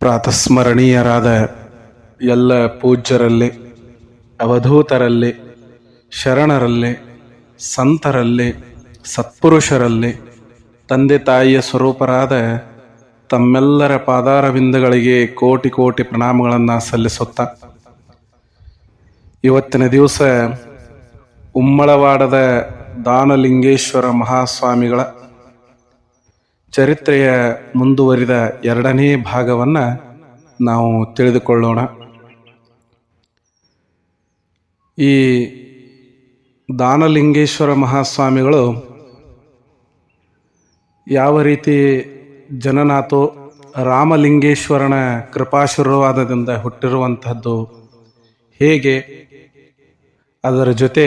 ಪ್ರಾತಸ್ಮರಣೀಯರಾದ ಎಲ್ಲ ಪೂಜ್ಯರಲ್ಲಿ, ಅವಧೂತರಲ್ಲಿ, ಶರಣರಲ್ಲಿ, ಸಂತರಲ್ಲಿ, ಸತ್ಪುರುಷರಲ್ಲಿ, ತಂದೆ ತಾಯಿಯ ಸ್ವರೂಪರಾದ ತಮ್ಮೆಲ್ಲರ ಪಾದಾರವಿಂದಗಳಿಗೆ ಕೋಟಿ ಕೋಟಿ ಪ್ರಣಾಮಗಳನ್ನು ಸಲ್ಲಿಸುತ್ತ ಇವತ್ತಿನ ದಿವಸ ಉಮ್ಮಳವಾಡದ ದಾನಲಿಂಗೇಶ್ವರ ಮಹಾಸ್ವಾಮಿಗಳ ಚರಿತ್ರೆಯ ಮುಂದುವರಿದ ಎರಡನೇ ಭಾಗವನ್ನು ನಾವು ತಿಳಿದುಕೊಳ್ಳೋಣ. ಈ ದಾನಲಿಂಗೇಶ್ವರ ಮಹಾಸ್ವಾಮಿಗಳು ಯಾವ ರೀತಿ ಜನನಾಥೋ ರಾಮಲಿಂಗೇಶ್ವರನ ಕೃಪಾಶೀರ್ವಾದದಿಂದ ಹುಟ್ಟಿರುವಂಥದ್ದು ಹೇಗೆ, ಅದರ ಜೊತೆ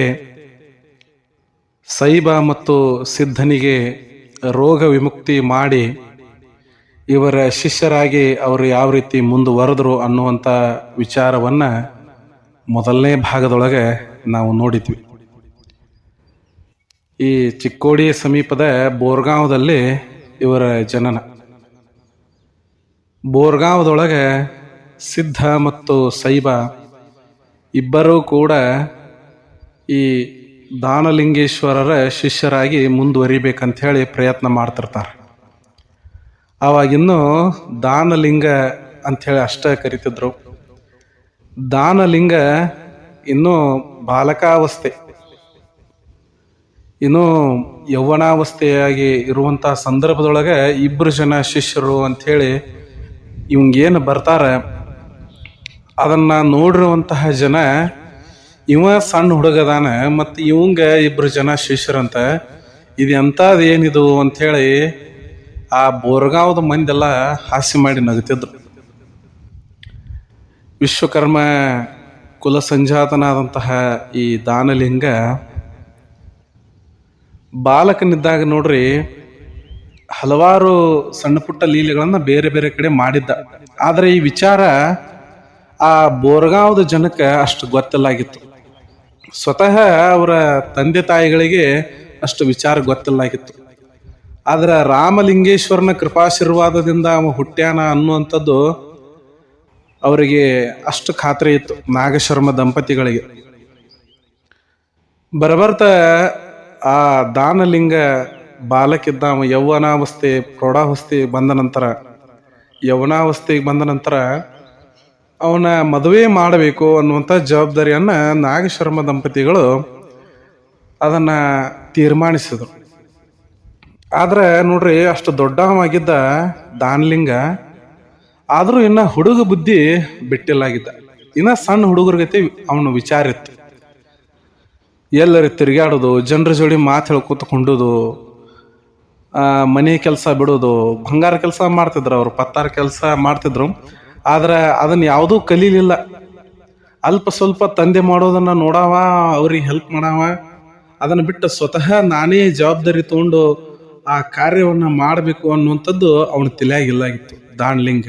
ಸೈಬ ಮತ್ತು ಸಿದ್ಧನಿಗೆ ರೋಗ ವಿಮುಕ್ತಿ ಮಾಡಿ ಇವರ ಶಿಷ್ಯರಾಗಿ ಅವರು ಯಾವ ರೀತಿ ಮುಂದುವರೆದ್ರು ಅನ್ನುವಂಥ ವಿಚಾರವನ್ನು ಮೊದಲನೇ ಭಾಗದೊಳಗೆ ನಾವು ನೋಡಿದ್ವಿ. ಈ ಚಿಕ್ಕೋಡಿ ಸಮೀಪದ ಬೋರ್ಗಾಂವದಲ್ಲಿ ಇವರ ಜನನ. ಬೋರ್ಗಾಂವದೊಳಗೆ ಸಿದ್ಧ ಮತ್ತು ಸೈಬ ಇಬ್ಬರೂ ಕೂಡ ಈ ದಾನಲಿಂಗೇಶ್ವರರ ಶಿಷ್ಯರಾಗಿ ಮುಂದುವರಿಬೇಕಂತ ಹೇಳಿ ಪ್ರಯತ್ನ ಮಾಡ್ತಿರ್ತಾರೆ. ಆವಾಗಿನ್ನೂ ದಾನಲಿಂಗ ಅಂಥೇಳಿ ಅಷ್ಟೇ ಕರಿತಿದ್ರು. ದಾನಲಿಂಗ ಇನ್ನೂ ಬಾಲಕಾವಸ್ಥೆ. ಇನ್ನೂ ಯೌವನಾವಸ್ಥೆಯಾಗಿ ಇರುವಂಥ ಸಂದರ್ಭದೊಳಗೆ ಇಬ್ಬರು ಜನ ಶಿಷ್ಯರು ಅಂಥೇಳಿ ಇವಂಗೇನು ಬರ್ತಾರೆ, ಅದನ್ನು ನೋಡಿರುವಂತಹ ಜನ ಇವ ಸಣ್ಣ ಹುಡುಗದಾನ ಮತ್ತು ಇವಂಗ ಇಬ್ರು ಜನ ಶಿಷ್ಯರಂತ ಇದು ಎಂಥದ್ದು ಏನಿದು ಅಂಥೇಳಿ ಆ ಬೋರ್ಗಾವ್ದ ಮಂದೆಲ್ಲ ಹಾಸ್ಯ ಮಾಡಿ ನಗುತ್ತಿದ್ರು ವಿಶ್ವಕರ್ಮ ಕುಲ ಸಂಜಾತನಾದಂತಹ ಈ ದಾನಲಿಂಗ ಬಾಲಕನಿದ್ದಾಗ ನೋಡ್ರಿ ಹಲವಾರು ಸಣ್ಣ ಪುಟ್ಟ ಲೀಲೆಗಳನ್ನು ಬೇರೆ ಬೇರೆ ಕಡೆ ಮಾಡಿದ್ದ. ಆದರೆ ಈ ವಿಚಾರ ಆ ಬೋರ್ಗಾವ್ದ ಜನಕ್ಕೆ ಅಷ್ಟು ಗೊತ್ತಿಲ್ಲಾಗಿತ್ತು. ಸ್ವತಃ ಅವರ ತಂದೆ ತಾಯಿಗಳಿಗೆ ಅಷ್ಟು ವಿಚಾರ ಗೊತ್ತಿಲ್ಲಾಗಿತ್ತು ಆದರೆ ರಾಮಲಿಂಗೇಶ್ವರನ ಕೃಪಾಶೀರ್ವಾದದಿಂದ ಅವ ಹುಟ್ಟ್ಯಾನ ಅನ್ನುವಂಥದ್ದು ಅವರಿಗೆ ಅಷ್ಟು ಖಾತ್ರಿ ಇತ್ತು ನಾಗಶರ್ಮ ದಂಪತಿಗಳಿಗೆ. ಬರಬರ್ತ ಆ ದಾನಲಿಂಗ ಬಾಲಕಿದ್ದ ಅವ ಯೌವನಾವಸ್ಥೆ ಪ್ರೌಢಾವಸ್ಥೆ ಬಂದ ನಂತರ, ಯೌವನಾವಸ್ಥೆಗೆ ಬಂದ ನಂತರ ಅವನ ಮದುವೆ ಮಾಡಬೇಕು ಅನ್ನುವಂಥ ಜವಾಬ್ದಾರಿಯನ್ನು ನಾಗಶರ್ಮ ದಂಪತಿಗಳು ಅದನ್ನು ತೀರ್ಮಾನಿಸಿದರು. ಆದರೆ ನೋಡ್ರಿ ಅಷ್ಟು ದೊಡ್ಡವಾಗಿದ್ದ ದಾನಲಿಂಗ ಆದರೂ ಇನ್ನು ಹುಡುಗ ಬುದ್ಧಿ ಬಿಟ್ಟಿಲ್ಲಾಗಿದ್ದ. ಇನ್ನು ಸಣ್ಣ ಹುಡುಗರಿಗತಿ ಅವನು ವಿಚಾರ ಇತ್ತು. ಎಲ್ಲರಿ ತಿರುಗಾಡೋದು ಜನರ ಜೋಡಿ ಮಾತು ಹೇಳ್ಕೊತಕೊಂಡುದು ಮನೆ ಕೆಲಸ ಬಿಡೋದು, ಬಂಗಾರ ಕೆಲಸ ಮಾಡ್ತಿದ್ರು ಅವರು, ಪತ್ತಾರ ಕೆಲಸ ಮಾಡ್ತಿದ್ರು. ಆದ್ರೆ ಅದನ್ನ ಯಾವುದೂ ಕಲೀಲಿಲ್ಲ. ಅಲ್ಪ ಸ್ವಲ್ಪ ತಂದೆ ಮಾಡೋದನ್ನ ನೋಡಾವ, ಅವ್ರಿಗೆ ಹೆಲ್ಪ್ ಮಾಡಾವ. ಅದನ್ನ ಬಿಟ್ಟು ಸ್ವತಃ ನಾನೇ ಜವಾಬ್ದಾರಿ ತಗೊಂಡು ಆ ಕಾರ್ಯವನ್ನ ಮಾಡಬೇಕು ಅನ್ನುವಂಥದ್ದು ಅವನ ತಲೆಯಾಗಿಲ್ಲಾಗಿತ್ತು ದಾಣ್ಲಿಂಗ.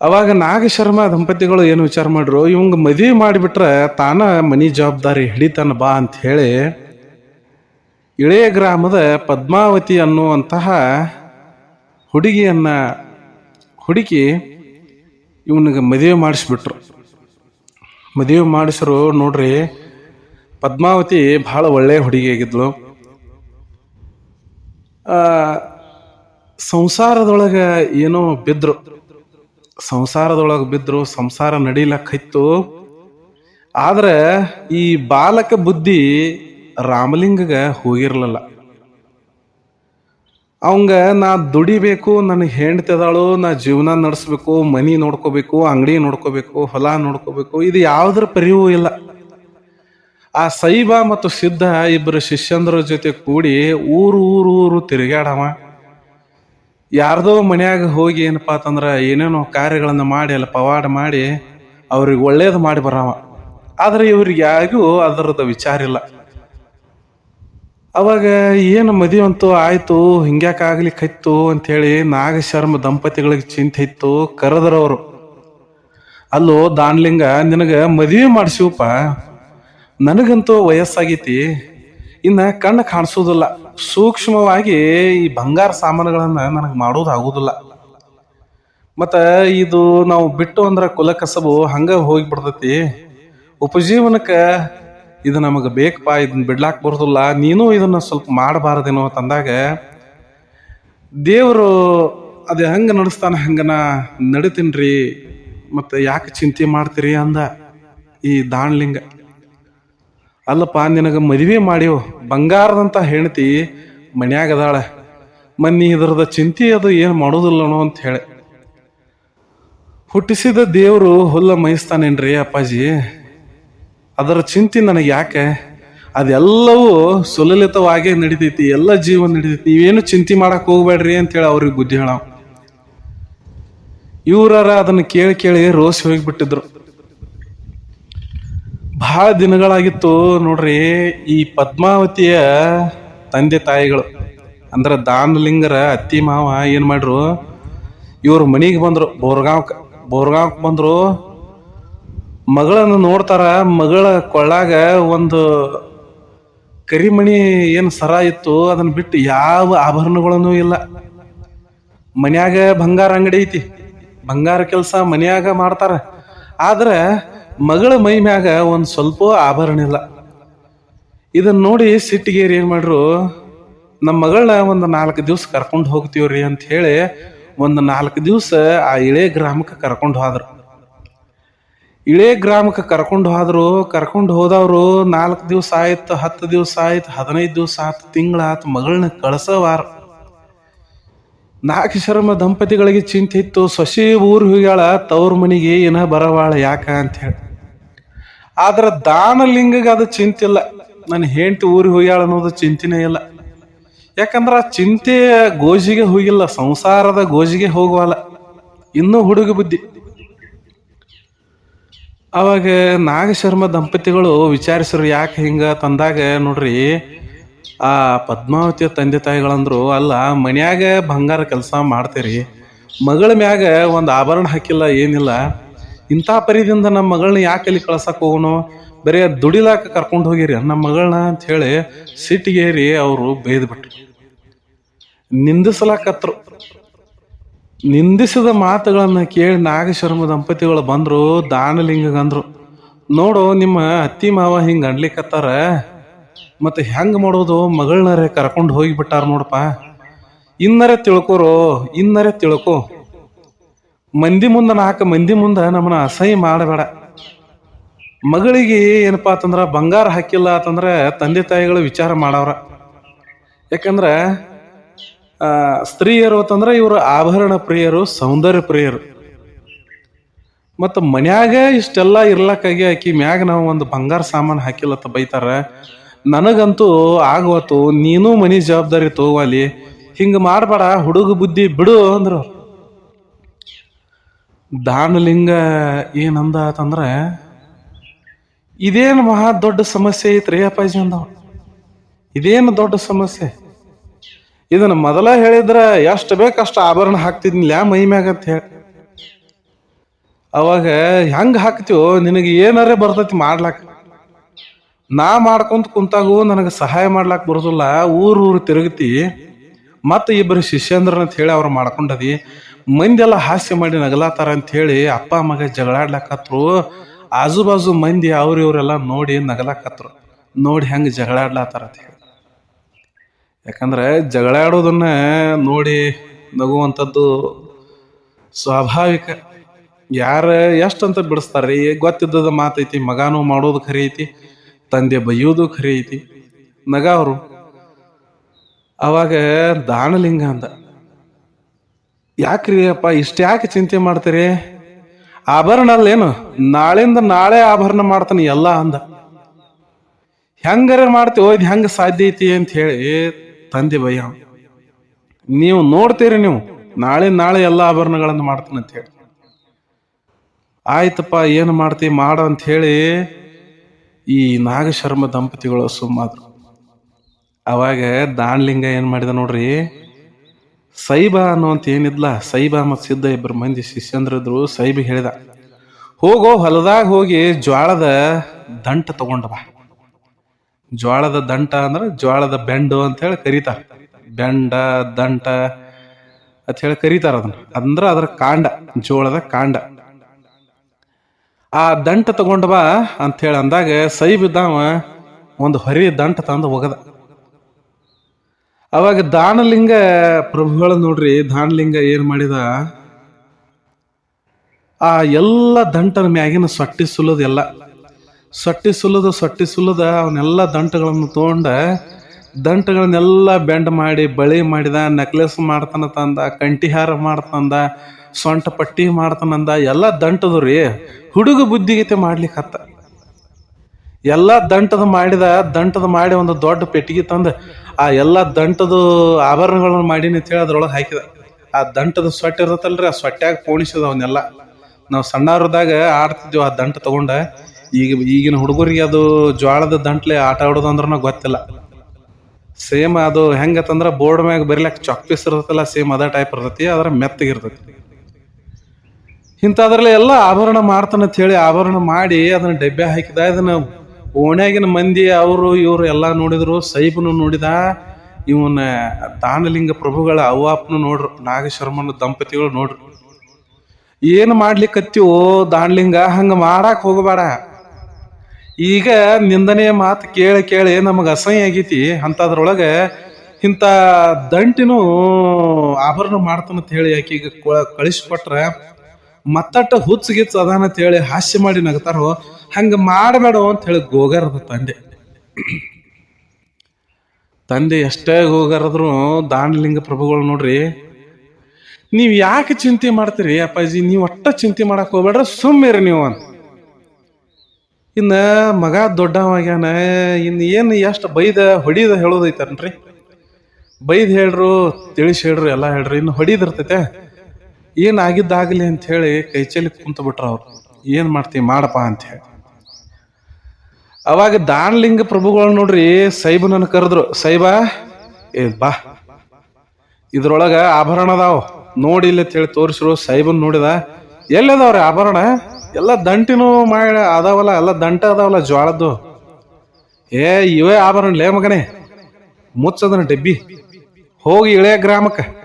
ಅವಾಗ ನಾಗಶರ್ಮ ದಂಪತಿಗಳು ಏನು ವಿಚಾರ ಮಾಡ್ರು, ಇವಂಗ ಮದುವೆ ಮಾಡಿಬಿಟ್ರೆ ತಾನ ಮನಿ ಜವಾಬ್ದಾರಿ ಹಿಡಿತಾನ ಬಾ ಅಂತ ಹೇಳಿ ಇಳೆಯ ಗ್ರಾಮದ ಪದ್ಮಾವತಿ ಅನ್ನುವಂತಹ ಹುಡುಗಿಯನ್ನ ಹುಡುಕಿ ಇವನಿಗೆ ಮದುವೆ ಮಾಡಿಸ್ಬಿಟ್ರು. ಮದುವೆ ಮಾಡಿಸರು ನೋಡ್ರಿ, ಪದ್ಮಾವತಿ ಭಾಳ ಒಳ್ಳೆಯ ಹುಡುಗಿ ಆಗಿದ್ಲು ಸಂಸಾರದೊಳಗೆ ಏನೋ ಬಿದ್ರು. ಸಂಸಾರದೊಳಗೆ ಬಿದ್ರು, ಸಂಸಾರ ನಡೀಲಕ್ಕಿತ್ತು. ಆದ್ರೆ ಈ ಬಾಲಕ ಬುದ್ಧಿ ರಾಮಲಿಂಗಗೆ ಹೋಗಿರ್ಲಿಲ್ಲ. ಅವಂಗ, ನಾ ದುಡಿಬೇಕು ನನಗೆ ಹೆಂಡ್ತಿದಾಳು, ನಾ ಜೀವನ ನಡೆಸ್ಬೇಕು, ಮನಿ ನೋಡ್ಕೋಬೇಕು, ಅಂಗಡಿ ನೋಡ್ಕೋಬೇಕು, ಹೊಲ ನೋಡ್ಕೋಬೇಕು, ಇದು ಯಾವುದ್ರ ಪರಿವೂ ಇಲ್ಲ. ಆ ಸೈಬ ಮತ್ತು ಸಿದ್ಧ ಇಬ್ಬರು ಶಿಷ್ಯಂದ್ರ ಜೊತೆ ಕೂಡಿ ಊರು ಊರು ಊರು ತಿರುಗಾಡವ ಯಾರ್ದೋ ಮನ್ಯಾಗ ಹೋಗಿ ಏನಪ್ಪಾ ಅಂತಂದ್ರ ಏನೇನೋ ಕಾರ್ಯಗಳನ್ನ ಮಾಡಿ, ಅಲ್ಲಿ ಪವಾಡ ಮಾಡಿ, ಅವ್ರಿಗೆ ಒಳ್ಳೇದು ಮಾಡಿ ಬರವ. ಆದರೆ ಇವ್ರಿಗೆ ಯಾರಿಗೂ ಅದರದ ವಿಚಾರ ಇಲ್ಲ. ಅವಾಗ ಏನು ಮದುವೆ ಅಂತೂ ಆಯ್ತು ಹಿಂಗ್ಯಾಕಾಗ್ಲಿಕ್ಕೈತು ಅಂಥೇಳಿ ನಾಗಶರ್ಮ ದಂಪತಿಗಳಿಗೆ ಚಿಂತೆ ಇತ್ತು ಕರೆದ್ರವರು. ಅಲ್ಲೋ ದಾನ್ಲಿಂಗ ನಿನಗೆ ಮದುವೆ ಮಾಡಿಸಿವಪ್ಪ. ನನಗಂತೂ ವಯಸ್ಸಾಗೈತಿ. ಇನ್ನ ಕಣ್ಣು ಕಾಣಿಸೋದಿಲ್ಲ. ಸೂಕ್ಷ್ಮವಾಗಿ ಈ ಬಂಗಾರ ಸಾಮಾನುಗಳನ್ನ ನನಗೆ ಮಾಡೋದು ಆಗುದಿಲ್ಲ ಮತ್ತ ಇದು ನಾವು ಬಿಟ್ಟು ಅಂದ್ರೆ ಕುಲಕಸಬು ಹಂಗ ಹೋಗಿ ಬಿಡ್ತೈತಿ. ಉಪಜೀವನಕ್ಕ ಇದು ನಮಗೆ ಬೇಕಪ್ಪ ಇದನ್ನ ಬಿಡ್ಲಾಕ್ ಬರೋದಿಲ್ಲ. ನೀನು ಇದನ್ನು ಸ್ವಲ್ಪ ಮಾಡಬಾರ್ದೇನೋ ತಂದಾಗ, ದೇವರು ಅದು ಹೆಂಗೆ ನಡೆಸ್ತಾನ ಹಂಗನ ನಡಿತೀನ್ರಿ, ಮತ್ತೆ ಯಾಕೆ ಚಿಂತೆ ಮಾಡ್ತೀರಿ ಅಂದ ಈ ದಾಣ್ಲಿಂಗ. ಅಲ್ಲಪ್ಪ ನಿನಗೆ ಮದುವೆ ಮಾಡಿವ್ ಬಂಗಾರದಂತ ಹೆಂಡತಿ ಮನ್ಯಾಗ ಅದಾಳ. ಮನ್ನಿ ಇದ್ರದ ಚಿಂತೆ ಅದು ಏನು ಮಾಡೋದಿಲ್ಲನೋ ಅಂತ ಹೇಳಿ. ಹುಟ್ಟಿಸಿದ ದೇವರು ಹುಲ್ಲ ಮೈಸ್ತಾನೇನ್ರಿ ಅಪ್ಪಾಜಿ? ಅದರ ಚಿಂತೆ ನನಗೆ ಯಾಕೆ? ಅದೆಲ್ಲವೂ ಸುಲಲಿತವಾಗೇ ನಡಿತೈತಿ, ಎಲ್ಲ ಜೀವನ ನಡಿತೈತಿ. ನೀವೇನು ಚಿಂತೆ ಮಾಡಕ್ ಹೋಗ್ಬೇಡ್ರಿ ಅಂತೇಳಿ ಅವ್ರಿಗೆ ಬುದ್ಧಿ ಹೇಳ ಇವ್ರಾರ ಅದನ್ನ ಕೇಳಿ ಕೇಳಿ ರೋಸಿ ಹೋಗಿಬಿಟ್ಟಿದ್ರು. ಬಹಳ ದಿನಗಳಾಗಿತ್ತು ನೋಡ್ರಿ, ಈ ಪದ್ಮಾವತಿಯ ತಂದೆ ತಾಯಿಗಳು, ಅಂದ್ರೆ ದಾನಲಿಂಗರ ಅತ್ತಿ ಮಾವ ಏನ್ ಮಾಡ್ರು, ಇವ್ರ ಮನಿಗೆ ಬಂದ್ರು, ಬೋರ್ಗಾಂವ್ಕ ಬೋರ್ಗಾಂವ್ಕ್ ಬಂದ್ರು ಮಗಳನ್ನು ನೋಡ್ತಾರ, ಮಗಳ ಕೊಳ್ಳಾಗ ಒಂದು ಕರಿಮಣಿ ಏನು ಸರ ಇತ್ತು, ಅದನ್ನ ಬಿಟ್ಟು ಯಾವ ಆಭರಣಗಳನ್ನೂ ಇಲ್ಲ. ಮನ್ಯಾಗ ಬಂಗಾರ ಅಂಗಡಿ ಐತಿ, ಬಂಗಾರ ಕೆಲಸ ಮನ್ಯಾಗ ಮಾಡ್ತಾರ. ಆದ್ರೆ ಮಗಳ ಮೈ ಮ್ಯಾಗ ಒಂದು ಸ್ವಲ್ಪ ಆಭರಣ ಇಲ್ಲ. ಇದನ್ನ ನೋಡಿ ಸಿಟ್ಟಿಗೇರಿ ಏನು ಮಾಡ್ರು, ನಮ್ಮ ಮಗಳನ್ನ ಒಂದು ನಾಲ್ಕು ದಿವ್ಸ ಕರ್ಕೊಂಡು ಹೋಗ್ತೀವ್ರಿ ಅಂತ ಹೇಳಿ ಒಂದು ನಾಲ್ಕು ದಿವ್ಸ ಆ ಇಳೆ ಗ್ರಾಮಕ್ಕೆ ಕರ್ಕೊಂಡು ಹೋದ್ರು. ಇಳೆ ಗ್ರಾಮಕ್ಕೆ ಕರ್ಕೊಂಡು ಹೋದ್ರು, ಕರ್ಕೊಂಡು ಹೋದವರು ನಾಲ್ಕು ದಿವಸ ಆಯ್ತು, ಹತ್ತು ದಿವ್ಸ ಆಯ್ತು, ಹದಿನೈದು ದಿವ್ಸ ಆಯ್ತು ತಿಂಗಳಾಯ್ತು ಮಗಳನ್ನ ಕಳಿಸವಾರ. ನಾಲ್ಕು ಶರ್ಮ ದಂಪತಿಗಳಿಗೆ ಚಿಂತೆ ಇತ್ತು, ಸೊಸಿ ಊರು ಹೋಗ್ಯಾಳ ತವ್ರ ಮನೆಗೆ ಏನ ಬರವಾಳ, ಯಾಕ? ಅಂತ ಹೇಳಿ. ಆದ್ರ ದಾನಲಿಂಗಗೆ ಅದು ಚಿಂತಿಲ್ಲ ನನ್ನ ಹೆಂಡತಿ ಊರಿಗೆ ಹೋಗ್ಯಾಳ ಅನ್ನೋದು ಚಿಂತೆನೇ ಇಲ್ಲ. ಯಾಕಂದ್ರ ಚಿಂತೆ ಗೋಜಿಗೆ ಹೋಗಿಲ್ಲ ಸಂಸಾರದ ಗೋಜಿಗೆ ಹೋಗುವಲ್ಲ. ಇನ್ನೂ ಹುಡುಗ ಬುದ್ಧಿ. ಅವಾಗ ನಾಗಶರ್ಮ ದಂಪತಿಗಳು ವಿಚಾರಿಸ್ರು, ಯಾಕೆ ಹಿಂಗ? ತಂದಾಗ ನೋಡ್ರಿ, ಆ ಪದ್ಮಾವತಿಯ ತಂದೆ ತಾಯಿಗಳಂದ್ರು, ಅಲ್ಲ, ಮನ್ಯಾಗ ಬಂಗಾರ ಕೆಲಸ ಮಾಡ್ತೀರಿ. ಮಗಳ ಮ್ಯಾಗ ಒಂದು ಆಭರಣ ಹಾಕಿಲ್ಲ, ಏನಿಲ್ಲ. ಇಂಥ ಪರಿದಿಂದ ನಮ್ಮ ಮಗಳನ್ನ ಯಾಕೆ ಅಲ್ಲಿ ಕಳ್ಸಕ್ ಹೋಗೋನು ಬರೀ ದುಡಿಲಾಕ ಕರ್ಕೊಂಡು ಹೋಗಿರಿ ನಮ್ಮ ಮಗಳನ್ನ ಅಂತ ಹೇಳಿ ಸಿಟ್ಟಿಗೇರಿ ಅವರು ಬೈದ್ಬಿಟ್ರು ನಿಂದಿಸಲಾಕತ್ರು. ನಿಂದಿಸಿದ ಮಾತುಗಳನ್ನು ಕೇಳಿ ನಾಗಶರ್ಮ ದಂಪತಿಗಳು ಬಂದರು ದಾನಲಿಂಗಂದ್ರು ನೋಡು, ನಿಮ್ಮ ಅತ್ತಿ ಮಾವ ಹಿಂಗೆ ಅನ್ಲಿಕ್ಕತ್ತಾರ ಮತ್ತೆ ಹೆಂಗೆ ಮಾಡೋದು? ಮಗಳನ್ನರೇ ಕರ್ಕೊಂಡು ಹೋಗಿಬಿಟ್ಟಾರ ನೋಡಪ್ಪ. ಇನ್ನರೆ ತಿಳ್ಕೊರು, ಇನ್ನರೆ ತಿಳ್ಕೊ. ಮಂದಿ ಮುಂದೆ ನಾಲ್ಕು ಮಂದಿ ಮುಂದೆ ನಮ್ಮನ್ನ ಅಸಹ್ಯ ಮಾಡಬೇಡ. ಮಗಳಿಗೆ ಏನಪ್ಪಾ ಅಂತಂದ್ರ ಬಂಗಾರ ಹಾಕಿಲ್ಲ ಅಂತಂದ್ರೆ ತಂದೆ ತಾಯಿಗಳು ವಿಚಾರ ಮಾಡವ್ರ. ಯಾಕಂದ್ರ ಸ್ತ್ರೀಯರು ಅಂತಂದ್ರೆ ಇವರು ಆಭರಣ ಪ್ರಿಯರು, ಸೌಂದರ್ಯ ಪ್ರಿಯರು. ಮತ್ತು ಮನ್ಯಾಗ ಇಷ್ಟೆಲ್ಲ ಇರ್ಲಕ್ಕಾಗಿ ಆಕಿ ಮ್ಯಾಗ ನಾವು ಒಂದು ಬಂಗಾರ ಸಾಮಾನು ಹಾಕಿಲ್ಲತ್ತ ಬೈತಾರ. ನನಗಂತೂ ಆಗವತ್ತು, ನೀನು ಮನಿ ಜವಾಬ್ದಾರಿ ತಗೋವಾಲಿ ಹಿಂಗ ಮಾಡಬೇಡ, ಹುಡುಗ ಬುದ್ಧಿ ಬಿಡು ಅಂದ್ರು ದಾನಲಿಂಗ ಏನಂದ ಆತಂದ್ರೆ ಇದೇನು ಮಹಾ ದೊಡ್ಡ ಸಮಸ್ಯೆ ಐತ್ರಿ ಅಪ್ಪಾಜಿ ಅಂದವ. ಇದೇನು ದೊಡ್ಡ ಸಮಸ್ಯೆ? ಇದನ್ನ ಮೊದಲ ಹೇಳಿದ್ರ ಎಷ್ಟು ಬೇಕಷ್ಟು ಆಭರಣ ಹಾಕ್ತಿದ್ನಿಲ್ಲ ಮೈ ಮ್ಯಾಗ ಅಂತ ಹೇಳಿ. ಅವಾಗ ಹೆಂಗ ಹಾಕ್ತೀವೋ, ನಿನಗೆ ಏನಾರೇ ಬರ್ತೈತಿ ಮಾಡ್ಲಾಕ. ನಾ ಮಾಡ್ಕೊಂತ ಕುಂತಾಗೂ ನನಗೆ ಸಹಾಯ ಮಾಡ್ಲಾಕ್ ಬರೋದಿಲ್ಲ. ಊರು ಊರು ತಿರುಗತಿ. ಮತ್ತೆ ಇಬ್ಬರು ಶಿಷ್ಯಂದ್ರ ಅಂತ ಹೇಳಿ ಅವ್ರು ಮಾಡ್ಕೊಂಡದಿ. ಮಂದಿ ಎಲ್ಲ ಹಾಸ್ಯ ಮಾಡಿ ನಗಲಾತಾರ ಅಂತ ಹೇಳಿ ಅಪ್ಪ ಮಗ ಜಗಳಾಡ್ಲಾಕತ್ರು. ಆಜು ಬಾಜು ಮಂದಿ ಅವ್ರ ಇವರೆಲ್ಲ ನೋಡಿ ನಗಲಾಕತ್ರು. ನೋಡಿ ಹೆಂಗ್ ಜಗಳಾಡ್ಲಾತಾರ ಅಂತ ಹೇಳಿ. ಯಾಕಂದ್ರೆ ಜಗಳಾಡೋದನ್ನ ನೋಡಿ ನಗುವಂಥದ್ದು ಸ್ವಾಭಾವಿಕ. ಯಾರ ಎಷ್ಟಂತ ಬಿಡಿಸ್ತಾರ್ರಿ ಗೊತ್ತಿದ್ದದ ಮಾತೈತಿ, ಮಗಾನು ಮಾಡೋದು ಖರಿ ಐತಿ ತಂದೆ ಬೈಯೋದು ಖರಿ ಐತಿ ನಗ ಅವರು ಅವಾಗ ದಾನಲಿಂಗ ಅಂದ. ಯಾಕ್ರಿ ಅಪ್ಪ, ಇಷ್ಟ ಯಾಕೆ ಚಿಂತೆ ಮಾಡ್ತೀರಿ? ಆಭರಣ ಅಲ್ಲೇನು ನಾಳಿಂದ ನಾಳೆ ಆಭರಣ ಮಾಡ್ತಾನೆ ಎಲ್ಲ ಅಂದ. ಹೆಂಗಾರ ಮಾಡ್ತೀವೋ ಇದು ಹೆಂಗೆ ಸಾಧ್ಯ ಐತಿ ಅಂತ ಹೇಳಿ ತಂದೆ ಭಯ. ನೀವು ನೋಡ್ತೀರಿ ನೀವು, ನಾಳೆ ನಾಳೆ ಎಲ್ಲ ಆಭರಣಗಳನ್ನು ಮಾಡ್ತೀನಿ ಅಂತ ಹೇಳಿ. ಆಯ್ತಪ್ಪ, ಏನು ಮಾಡ್ತಿ? ಮಾಡು ಅಂತ ಹೇಳಿ ಈ ನಾಗಶರ್ಮ ದಂಪತಿಗಳು ಸುಮ್ಮಾದ್ರು. ಅವಾಗ ದಾಣಲಿಂಗ ಏನು ಮಾಡಿದ ನೋಡ್ರಿ? ಸೈಬಾ ಅನ್ನುವಂಥ ಏನಿದ್ಲ? ಸೈಬಾ ಮತ್ತು ಸಿದ್ಧ ಇಬ್ಬರು ಮಂದಿ ಶಿಷ್ಯಂದ್ರಿದ್ರು ಸೈಬಿ ಹೇಳಿದ, ಹೋಗೋ ಹೊಲದಾಗ ಹೋಗಿ ಜ್ವಾಳದ ದಂಟ ತಗೊಂಡ ಬಾ. ಜ್ವಾಳದ ದಂಟ ಅಂದ್ರೆ ಜ್ವಾಳದ ಬೆಂಡು ಅಂತ ಹೇಳಿ ಕರೀತಾರ. ಬೆಂಡ, ದಂಟ ಅಂತ ಹೇಳಿ ಕರೀತಾರ ಅದನ್ನ. ಅಂದ್ರ ಅದರ ಕಾಂಡ, ಜೋಳದ ಕಾಂಡ. ಆ ದಂಟ ತಗೊಂಡ ಬಾ ಅಂತ ಹೇಳಿ ಅಂದಾಗ ಸೈ ಬಿದ್ದಾವ ಒಂದು ಹೊರಿ ದಂಟ ತಂದು ಒಗದ. ಅವಾಗ ದಾನಲಿಂಗ ಪ್ರಭುಗಳು ನೋಡ್ರಿ, ದಾನಲಿಂಗ ಏನ್ ಮಾಡಿದ? ಆ ಎಲ್ಲ ದಂಟನ ಮ್ಯಾಗಿನ ಸೊಟ್ಟಿ ಸುಲದ ಎಲ್ಲ. ಸೊಟ್ಟಿ ಸುಲದ ಸೊಟ್ಟಿ ಸುಲದ ಅವನ್ನೆಲ್ಲ ದಂಟಗಳನ್ನು ತಗೊಂಡ. ದಂಟಗಳನ್ನೆಲ್ಲ ಬೆಂಡ್ ಮಾಡಿ, ಬಳಿ ಮಾಡಿದ, ನೆಕ್ಲೆಸ್ ಮಾಡ್ತಾನ ತಂದ ಕಂಠಿಹಾರ ಮಾಡ್ತಂದ, ಸೊಂಟ ಪಟ್ಟಿ ಮಾಡ್ತಾನಂದ ಎಲ್ಲ ದಂಟದು ರೀ. ಹುಡುಗ ಬುದ್ಧಿಗತೆ ಮಾಡ್ಲಿಕ್ಕೆ ಹತ್ತ ಎಲ್ಲ ದಂಟದ ಮಾಡಿದ, ದಂಟದ ಮಾಡಿ ಒಂದು ದೊಡ್ಡ ಪೆಟ್ಟಿಗೆ ತಂದು, ಆ ಎಲ್ಲ ದಂಟದು ಆಭರಣಗಳನ್ನು ಮಾಡಿ ಅಂತ ಹೇಳಿ ಅದ್ರೊಳಗೆ ಹಾಕಿದ. ಆ ದಂಟದ ಸೊಟ್ಟೆ ಇರತ್ತಲ್ರಿ, ಆ ಸೊಟ್ಟ್ಯಾಗ ಪೋಣಿಸಿದ ಅವನ್ನೆಲ್ಲ ನಾವು ಸಣ್ಣವ್ರದಾಗ ಆಡ್ತಿದ್ವಿ ಆ ದಂಟ ತಗೊಂಡ. ಈಗ ಈಗಿನ ಹುಡುಗರಿಗೆ ಅದು ಜ್ವಾಳದ ದಂಟ್ಲೆ ಆಟ ಆಡೋದು ಅಂದ್ರೂ ಗೊತ್ತಿಲ್ಲ. ಸೇಮ್ ಅದು ಹೆಂಗತ್ತಂದ್ರೆ ಬೋರ್ಡ್ ಮ್ಯಾಗ ಬರಿಲಕ್ ಚಾಕ್ ಪೀಸ್ ಇರ್ತೈತಲ್ಲ, ಸೇಮ್ ಅದ ಟೈಪ್ ಇರ್ತೈತಿ ಅದ್ರ ಮೆತ್ತಗಿರ್ತೈತಿ ಇಂಥದ್ರಲ್ಲಿ ಎಲ್ಲ ಆಭರಣ ಮಾಡ್ತಾನಂತ ಹೇಳಿ ಆಭರಣ ಮಾಡಿ ಅದನ್ನ ಡಬ್ಬೆ ಹಾಕಿದ, ಇದನ್ನ ಓಣ್ಯಾಗಿನ ಮಂದಿ ಅವರು ಇವರು ಎಲ್ಲ ನೋಡಿದ್ರು, ಸೈಬನು ನೋಡಿದ ಇವನ ದಾನಲಿಂಗ ಪ್ರಭುಗಳ ಅವ್ವಾಪನು ನೋಡ್ರು, ನಾಗಶರ್ಮನ ದಂಪತಿಗಳು ನೋಡ್ರು. ಏನು ಮಾಡ್ಲಿಕ್ಕತ್ತೀವೋ ದಾನಲಿಂಗ, ಹಂಗೆ ಮಾಡಕ್ಕೆ ಹೋಗಬೇಡ. ಈಗ ನಿಂದನೆ ಮಾತು ಕೇಳಿ ಕೇಳಿ ನಮಗೆ ಅಸಹ್ಯ ಆಗೈತಿ. ಅಂಥದ್ರೊಳಗೆ ಇಂಥ ದಂಟಿನೂ ಆಭರಣ ಮಾಡ್ತಾನಂತ ಹೇಳಿ ಈಗ ಕಳಿಸ್ಕೊಟ್ರೆ. ಮತ್ತಟ್ಟ ಹುಚ್ಚು ಗಿಚ್ಚು ಅದಾನ ಅಂತ ಹೇಳಿ ಹಾಸ್ಯ ಮಾಡಿ ನಗತಾರೋ, ಹಂಗೆ ಮಾಡಬೇಡ ಅಂತ ಹೇಳಿ ಗೋಗರದ ತಂದೆ. ತಂದೆ ಎಷ್ಟೇ ಗೋಗರದ್ರು ದಾಂಡಲಿಂಗ ಪ್ರಭುಗಳು ನೋಡ್ರಿ, ನೀವು ಯಾಕೆ ಚಿಂತೆ ಮಾಡ್ತೀರಿ ಅಪ್ಪಾಜಿ? ನೀವು ಒಟ್ಟ ಚಿಂತೆ ಮಾಡಕ್ ಹೋಗ್ಬೇಡ್ರ ಸುಮ್ಮಿರಿ ನೀವು ಅಂತ. ಇನ್ನ ಮಗ ದೊಡ್ಡವಾಗ್ಯಾನ ಇನ್ನು ಏನು ಎಷ್ಟು ಬೈದ ಹೊಡಿದ ಹೇಳೋದೈತನ್ರಿ? ಬೈದ್ ಹೇಳ್ರು, ತಿಳಿಸಿ ಹೇಳ್ರು, ಎಲ್ಲ ಹೇಳ್ರಿ ಇನ್ನು ಹೊಡಿದಿರ್ತೈತೆ. ಏನು ಆಗಿದ್ದಾಗಲಿ ಅಂತ ಹೇಳಿ ಕೈ ಚೆಲ್ಲಿ ಕುಂತ ಬಿಟ್ರ ಅವ್ರು. ಏನು ಮಾಡ್ತೀವಿ ಮಾಡಪ್ಪ ಅಂತ ಹೇಳಿ. ಅವಾಗ ದಾನಲಿಂಗ ಪ್ರಭುಗಳು ನೋಡ್ರಿ ಸೈಬನನ್ನ ಕರೆದ್ರು, ಸೈಬಾ, ಏ ಬಾ. ಇದ್ರೊಳಗ ಆಭರಣ ಅದಾವ. ನೋಡಿ ಅಂತ ಹೇಳಿ ತೋರಿಸ್ರು, ಸೈಬನ್ ನೋಡಿದ ಎಲ್ಲದವ್ರಿ ಆಭರಣ? ಎಲ್ಲ ದಂಟಿನೂ ಮಾಡಿ ಅದಾವಲ್ಲ, ಎಲ್ಲ ದಂಟ ಅದಾವಲ್ಲ ಜ್ವಾಳದ್ದು. ಏ, ಇವೇ ಆಭರಣ ಲೇ ಮಗನೇ. ಮುಚ್ಚದನ ಡಬ್ಬಿ. ಹೋಗಿ ಇಳೆಯ ಗ್ರಾಮಕ್ಕೆ.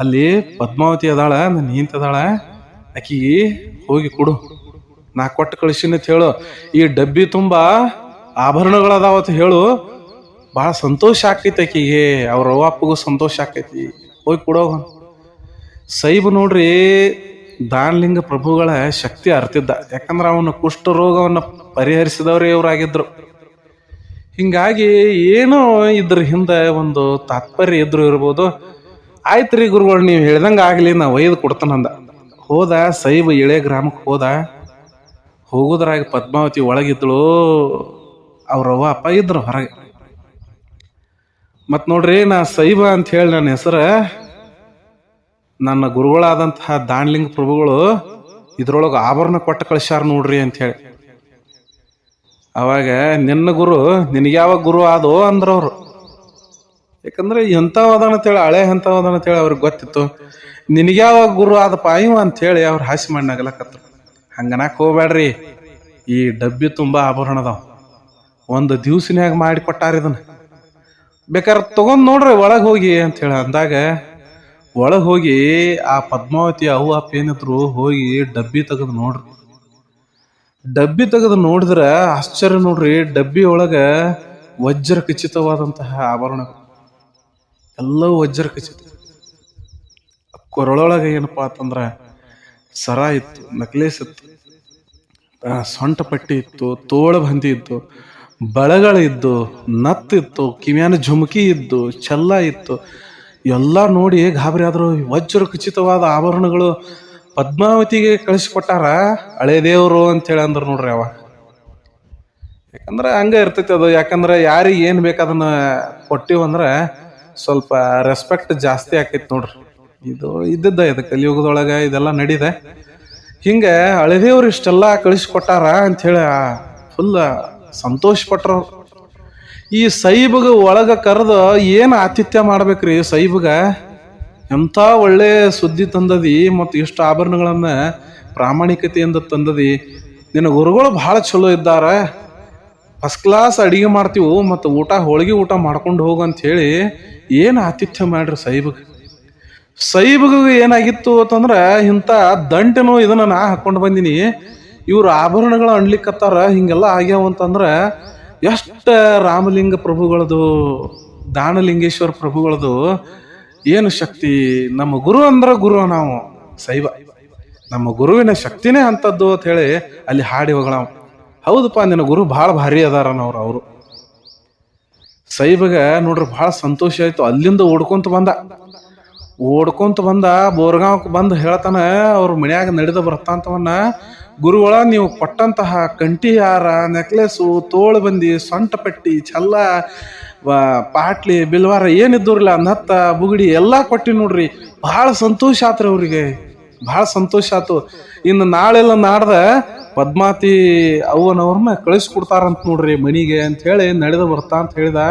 ಅಲ್ಲಿ ಪದ್ಮಾವತಿ ಅದಾಳ ನನ್ನ ನಿಂತದಾಳ ಆಕಿಗೆ ಹೋಗಿ ಕೊಡು. ನಾ ಕೊಟ್ಟು ಕಳಿಸಿನ ಹೇಳು. ಈ ಡಬ್ಬಿ ತುಂಬ ಆಭರಣಗಳದಾವ ಅಂತ ಹೇಳು. ಭಾಳ ಸಂತೋಷ ಆಕೈತಿ ಆಕಿಗೆ ಅವ್ರ ಅಪ್ಪಗೂ ಸಂತೋಷ ಆಕೈತಿ. ಹೋಗಿ ಕೊಡೋಗ ಸೈಬ್ ನೋಡ್ರಿ ದಾನಲಿಂಗ ಪ್ರಭುಗಳ ಶಕ್ತಿ ಅರ್ತಿದ್ದ. ಯಾಕಂದ್ರೆ ಅವನ ಕುಷ್ಠರೋಗವನ್ನು ಪರಿಹರಿಸಿದವರೇ ಇವರಾಗಿದ್ರು. ಹಿಂಗಾಗಿ ಏನೋ ಇದ್ರ ಹಿಂದೆ ಒಂದು ತಾತ್ಪರ್ಯ ಇದ್ರು ಇರ್ಬೋದು. ಆಯ್ತು ರೀ ಗುರುಗಳು, ನೀವು ಹೇಳ್ದಂಗೆ ಆಗಲಿ, ನಾ ಒಯ್ದು ಕೊಡ್ತಾನಂದ ಹೋದ ಸೈಬ ಇಳೆ ಗ್ರಾಮಕ್ಕೆ ಹೋದ. ಹೋಗೋದ್ರಾಗ ಪದ್ಮಾವತಿ ಒಳಗಿದ್ಳು. ಅವ್ರವ್ವ ಅಪ್ಪ ಇದ್ರು ಹೊರಗೆ. ಮತ್ತು ನೋಡ್ರಿ, ನಾ ಸೈಬ ಅಂತ ಹೇಳಿ ನನ್ನ ಹೆಸರು. ನನ್ನ ಗುರುಗಳಾದಂತಹ ದಾನ್ಲಿಂಗ ಪ್ರಭುಗಳು ಇದ್ರೊಳಗೆ ಆಭರಣ ಕೊಟ್ಟು ಕಳಿಸ್ಯಾರ ನೋಡ್ರಿ ಅಂತ ಹೇಳಿ. ಅವಾಗ ನಿನ್ನ ಗುರು, ನಿನಗೆ ಯಾವಾಗ ಗುರು ಆದೋ ಅಂದ್ರವ್ರು. ಯಾಕಂದ್ರೆ ಎಂಥವದ ಅಂತೇಳಿ ಹಳೆ ಎಂಥವದ ಅಂತೇಳಿ ಅವ್ರಿಗೆ ಗೊತ್ತಿತ್ತು. ನಿನಗೆ ಯಾವಾಗ ಗುರು ಆದಪ್ಪ ಇವ ಅಂತೇಳಿ ಅವ್ರು ಹಾಸಿ ಮಾಡಿ ನಗಲಕತ್ರು ಹಂಗನಾಕ್ ಹೋಗ್ಬೇಡ್ರಿ ಈ ಡಬ್ಬಿ ತುಂಬ ಆಭರಣದವ ಒಂದು ದಿವ್ಸನ್ಯಾಗ ಮಾಡಿ ಕೊಟ್ಟಾರ ಇದನ್ನ. ಬೇಕಾದ್ರೆ ತಗೊಂಡ್ ನೋಡ್ರಿ ಒಳಗೆ ಹೋಗಿ ಅಂತ ಹೇಳಿ ಅಂದಾಗ ಒಳಗೆ ಹೋಗಿ ಆ ಪದ್ಮಾವತಿ ಅವು ಅಪ್ಪ ಏನಿದ್ರು ಹೋಗಿ ಡಬ್ಬಿ ತೆಗೆದು ನೋಡ್ರಿ. ಡಬ್ಬಿ ತೆಗೆದು ನೋಡಿದ್ರೆ ಆಶ್ಚರ್ಯ ನೋಡ್ರಿ, ಡಬ್ಬಿ ಒಳಗ ವಜ್ರ ಖಚಿತವಾದಂತಹ ಆಭರಣ. ಎಲ್ಲವೂ ವಜ್ರ ಖಚಿತ. ಕೊರಳೊಳಗೆ ಏನಪ್ಪಾ ಅಂತಂದ್ರ ಸರ ಇತ್ತು, ನಕ್ಲೇಸ್ ಇತ್ತು ಸೊಂಟ ಪಟ್ಟಿ ಇತ್ತು, ತೋಳ ಬಂದಿ ಇತ್ತು ಬಳಗಳಿದ್ದು ನತ್ತಿತ್ತು ಕಿವಿಯಾನ ಝುಮಕಿ ಇದ್ದು ಚೆಲ್ಲ ಇತ್ತು ಎಲ್ಲ ನೋಡಿ ಗಾಬರಿ ಆದ್ರು. ವಜ್ರ ಖಚಿತವಾದ ಆಭರಣಗಳು ಪದ್ಮಾವತಿಗೆ ಕಳಿಸಿಕೊಟ್ಟಾರ. ಹಳೆ ದೇವರು ಅಂತೇಳಿ ಅಂದ್ರು ನೋಡ್ರಿ ಅವ. ಯಾಕಂದ್ರೆ ಹಂಗೆ ಇರ್ತೈತಿ ಅದು. ಯಾಕಂದ್ರೆ ಯಾರಿಗೆ ಏನು ಬೇಕು ಅದನ್ನ ಕೊಟ್ಟಿವಂದ್ರೆ ಸ್ವಲ್ಪ ರೆಸ್ಪೆಕ್ಟ್ ಜಾಸ್ತಿ ಆಕೈತಿ ನೋಡ್ರಿ. ಇದು ಇದ್ದದ್ದ ಇದು ಕಲಿಯುಗದೊಳಗೆ ಇದೆಲ್ಲ ನಡೀದೆ. ಹಿಂಗೆ ಹಳೆದೇವ್ರು ಇಷ್ಟೆಲ್ಲ ಕಳಿಸ್ಕೊಟ್ಟಾರ ಅಂಥೇಳಿ ಫುಲ್ ಸಂತೋಷ ಪಟ್ರು ಅವ್ರು. ಈ ಸೈಬಗ ಒಳಗ ಕರೆದು ಏನು ಆತಿಥ್ಯ ಮಾಡ್ಬೇಕ್ರಿ? ಸೈಬಗ ಎಂಥ ಒಳ್ಳೆ ಸುದ್ದಿ ತಂದದಿ ಮತ್ತು ಇಷ್ಟು ಆಭರಣಗಳನ್ನ ಪ್ರಾಮಾಣಿಕತೆಯಿಂದ ತಂದದಿ. ನಿನ್ನ ಗುರುಗಳು ಭಾಳ ಚಲೋ ಇದ್ದಾರೆ. ಫಸ್ಟ್ ಕ್ಲಾಸ್ ಅಡಿಗೆ ಮಾಡ್ತೀವಿ ಮತ್ತು ಊಟ, ಹೋಳಿಗೆ ಊಟ ಮಾಡ್ಕೊಂಡು ಹೋಗು ಅಂತ ಹೇಳಿ ಏನು ಆತಿಥ್ಯ ಮಾಡ್ರಿ ಸೈಬಗ? ಸೈಬಗ ಏನಾಗಿತ್ತು ಅಂತಂದ್ರೆ ಇಂಥ ದಂಟನು ಇದನ್ನ ನಾ ಹಾಕೊಂಡು ಬಂದೀನಿ. ಇವ್ರು ಆಭರಣಗಳು ಅಣ್ಲಿಕ್ಕತ್ತಾರ ಹಿಂಗೆಲ್ಲ ಆಗ್ಯಾವ ಅಂತಂದ್ರೆ ಎಷ್ಟು ರಾಮಲಿಂಗ ಪ್ರಭುಗಳದು, ದಾನಲಿಂಗೇಶ್ವರ ಪ್ರಭುಗಳದು, ಏನು ಶಕ್ತಿ? ನಮ್ಮ ಗುರು ಅಂದ್ರೆ ಗುರು ನಾವು ಶೈವ ನಮ್ಮ ಗುರುವಿನ ಶಕ್ತಿನೇ ಅಂಥದ್ದು ಅಂತ ಹೇಳಿ ಅಲ್ಲಿ ಹಾಡಿ ಹೋಗಳ ಹೌದಪ್ಪ, ನಿನ್ನ ಗುರು ಭಾಳ ಭಾರಿ ಅದಾರನವ್ರು ಅವರು ಸೈಬಗ ನೋಡ್ರಿ ಭಾಳ ಸಂತೋಷ ಆಯ್ತು. ಅಲ್ಲಿಂದ ಓಡ್ಕೊಂತ ಬಂದ. ಓಡ್ಕೊಂತ ಬಂದ ಬೋರ್ಗಾಂವ್ಕ್ ಬಂದು ಹೇಳ್ತಾನ, ಅವ್ರ ಮನ್ಯಾಗ ನಡೆದ ಬರ್ತಾಂತವನ್ನ ಗುರುಗಳ ನೀವು ಕೊಟ್ಟಂತಹ ಕಂಠಿಹಾರ, ನೆಕ್ಲೆಸು ತೋಳು ಬಂದಿ ಸೊಂಟ ಪಟ್ಟಿ, ಛಲ್ಲ ಪಾಟ್ಲಿ, ಬಿಲ್ವಾರ ಏನಿದ್ದೂರಿಲ್ಲ, ನತ್ತ, ಬುಗುಡಿ ಎಲ್ಲ ಕೊಟ್ಟಿ ನೋಡ್ರಿ. ಭಾಳ ಸಂತೋಷ ಆತ್ರಿ ಅವ್ರಿಗೆ. ಭಾಳ ಸಂತೋಷ ಆತು. ಇನ್ನು ನಾಳೆಲ್ಲ ನಾಡ್ದ ಪದ್ಮಾವತಿ ಅವ್ವನವ್ರನ್ನ ಕಳಿಸ್ಕೊಡ್ತಾರಂತ ನೋಡ್ರಿ ಮನಿಗೆ ಅಂತ ಹೇಳಿ ನಡೆದು ಬರ್ತಾ ಅಂತ ಹೇಳಿದ.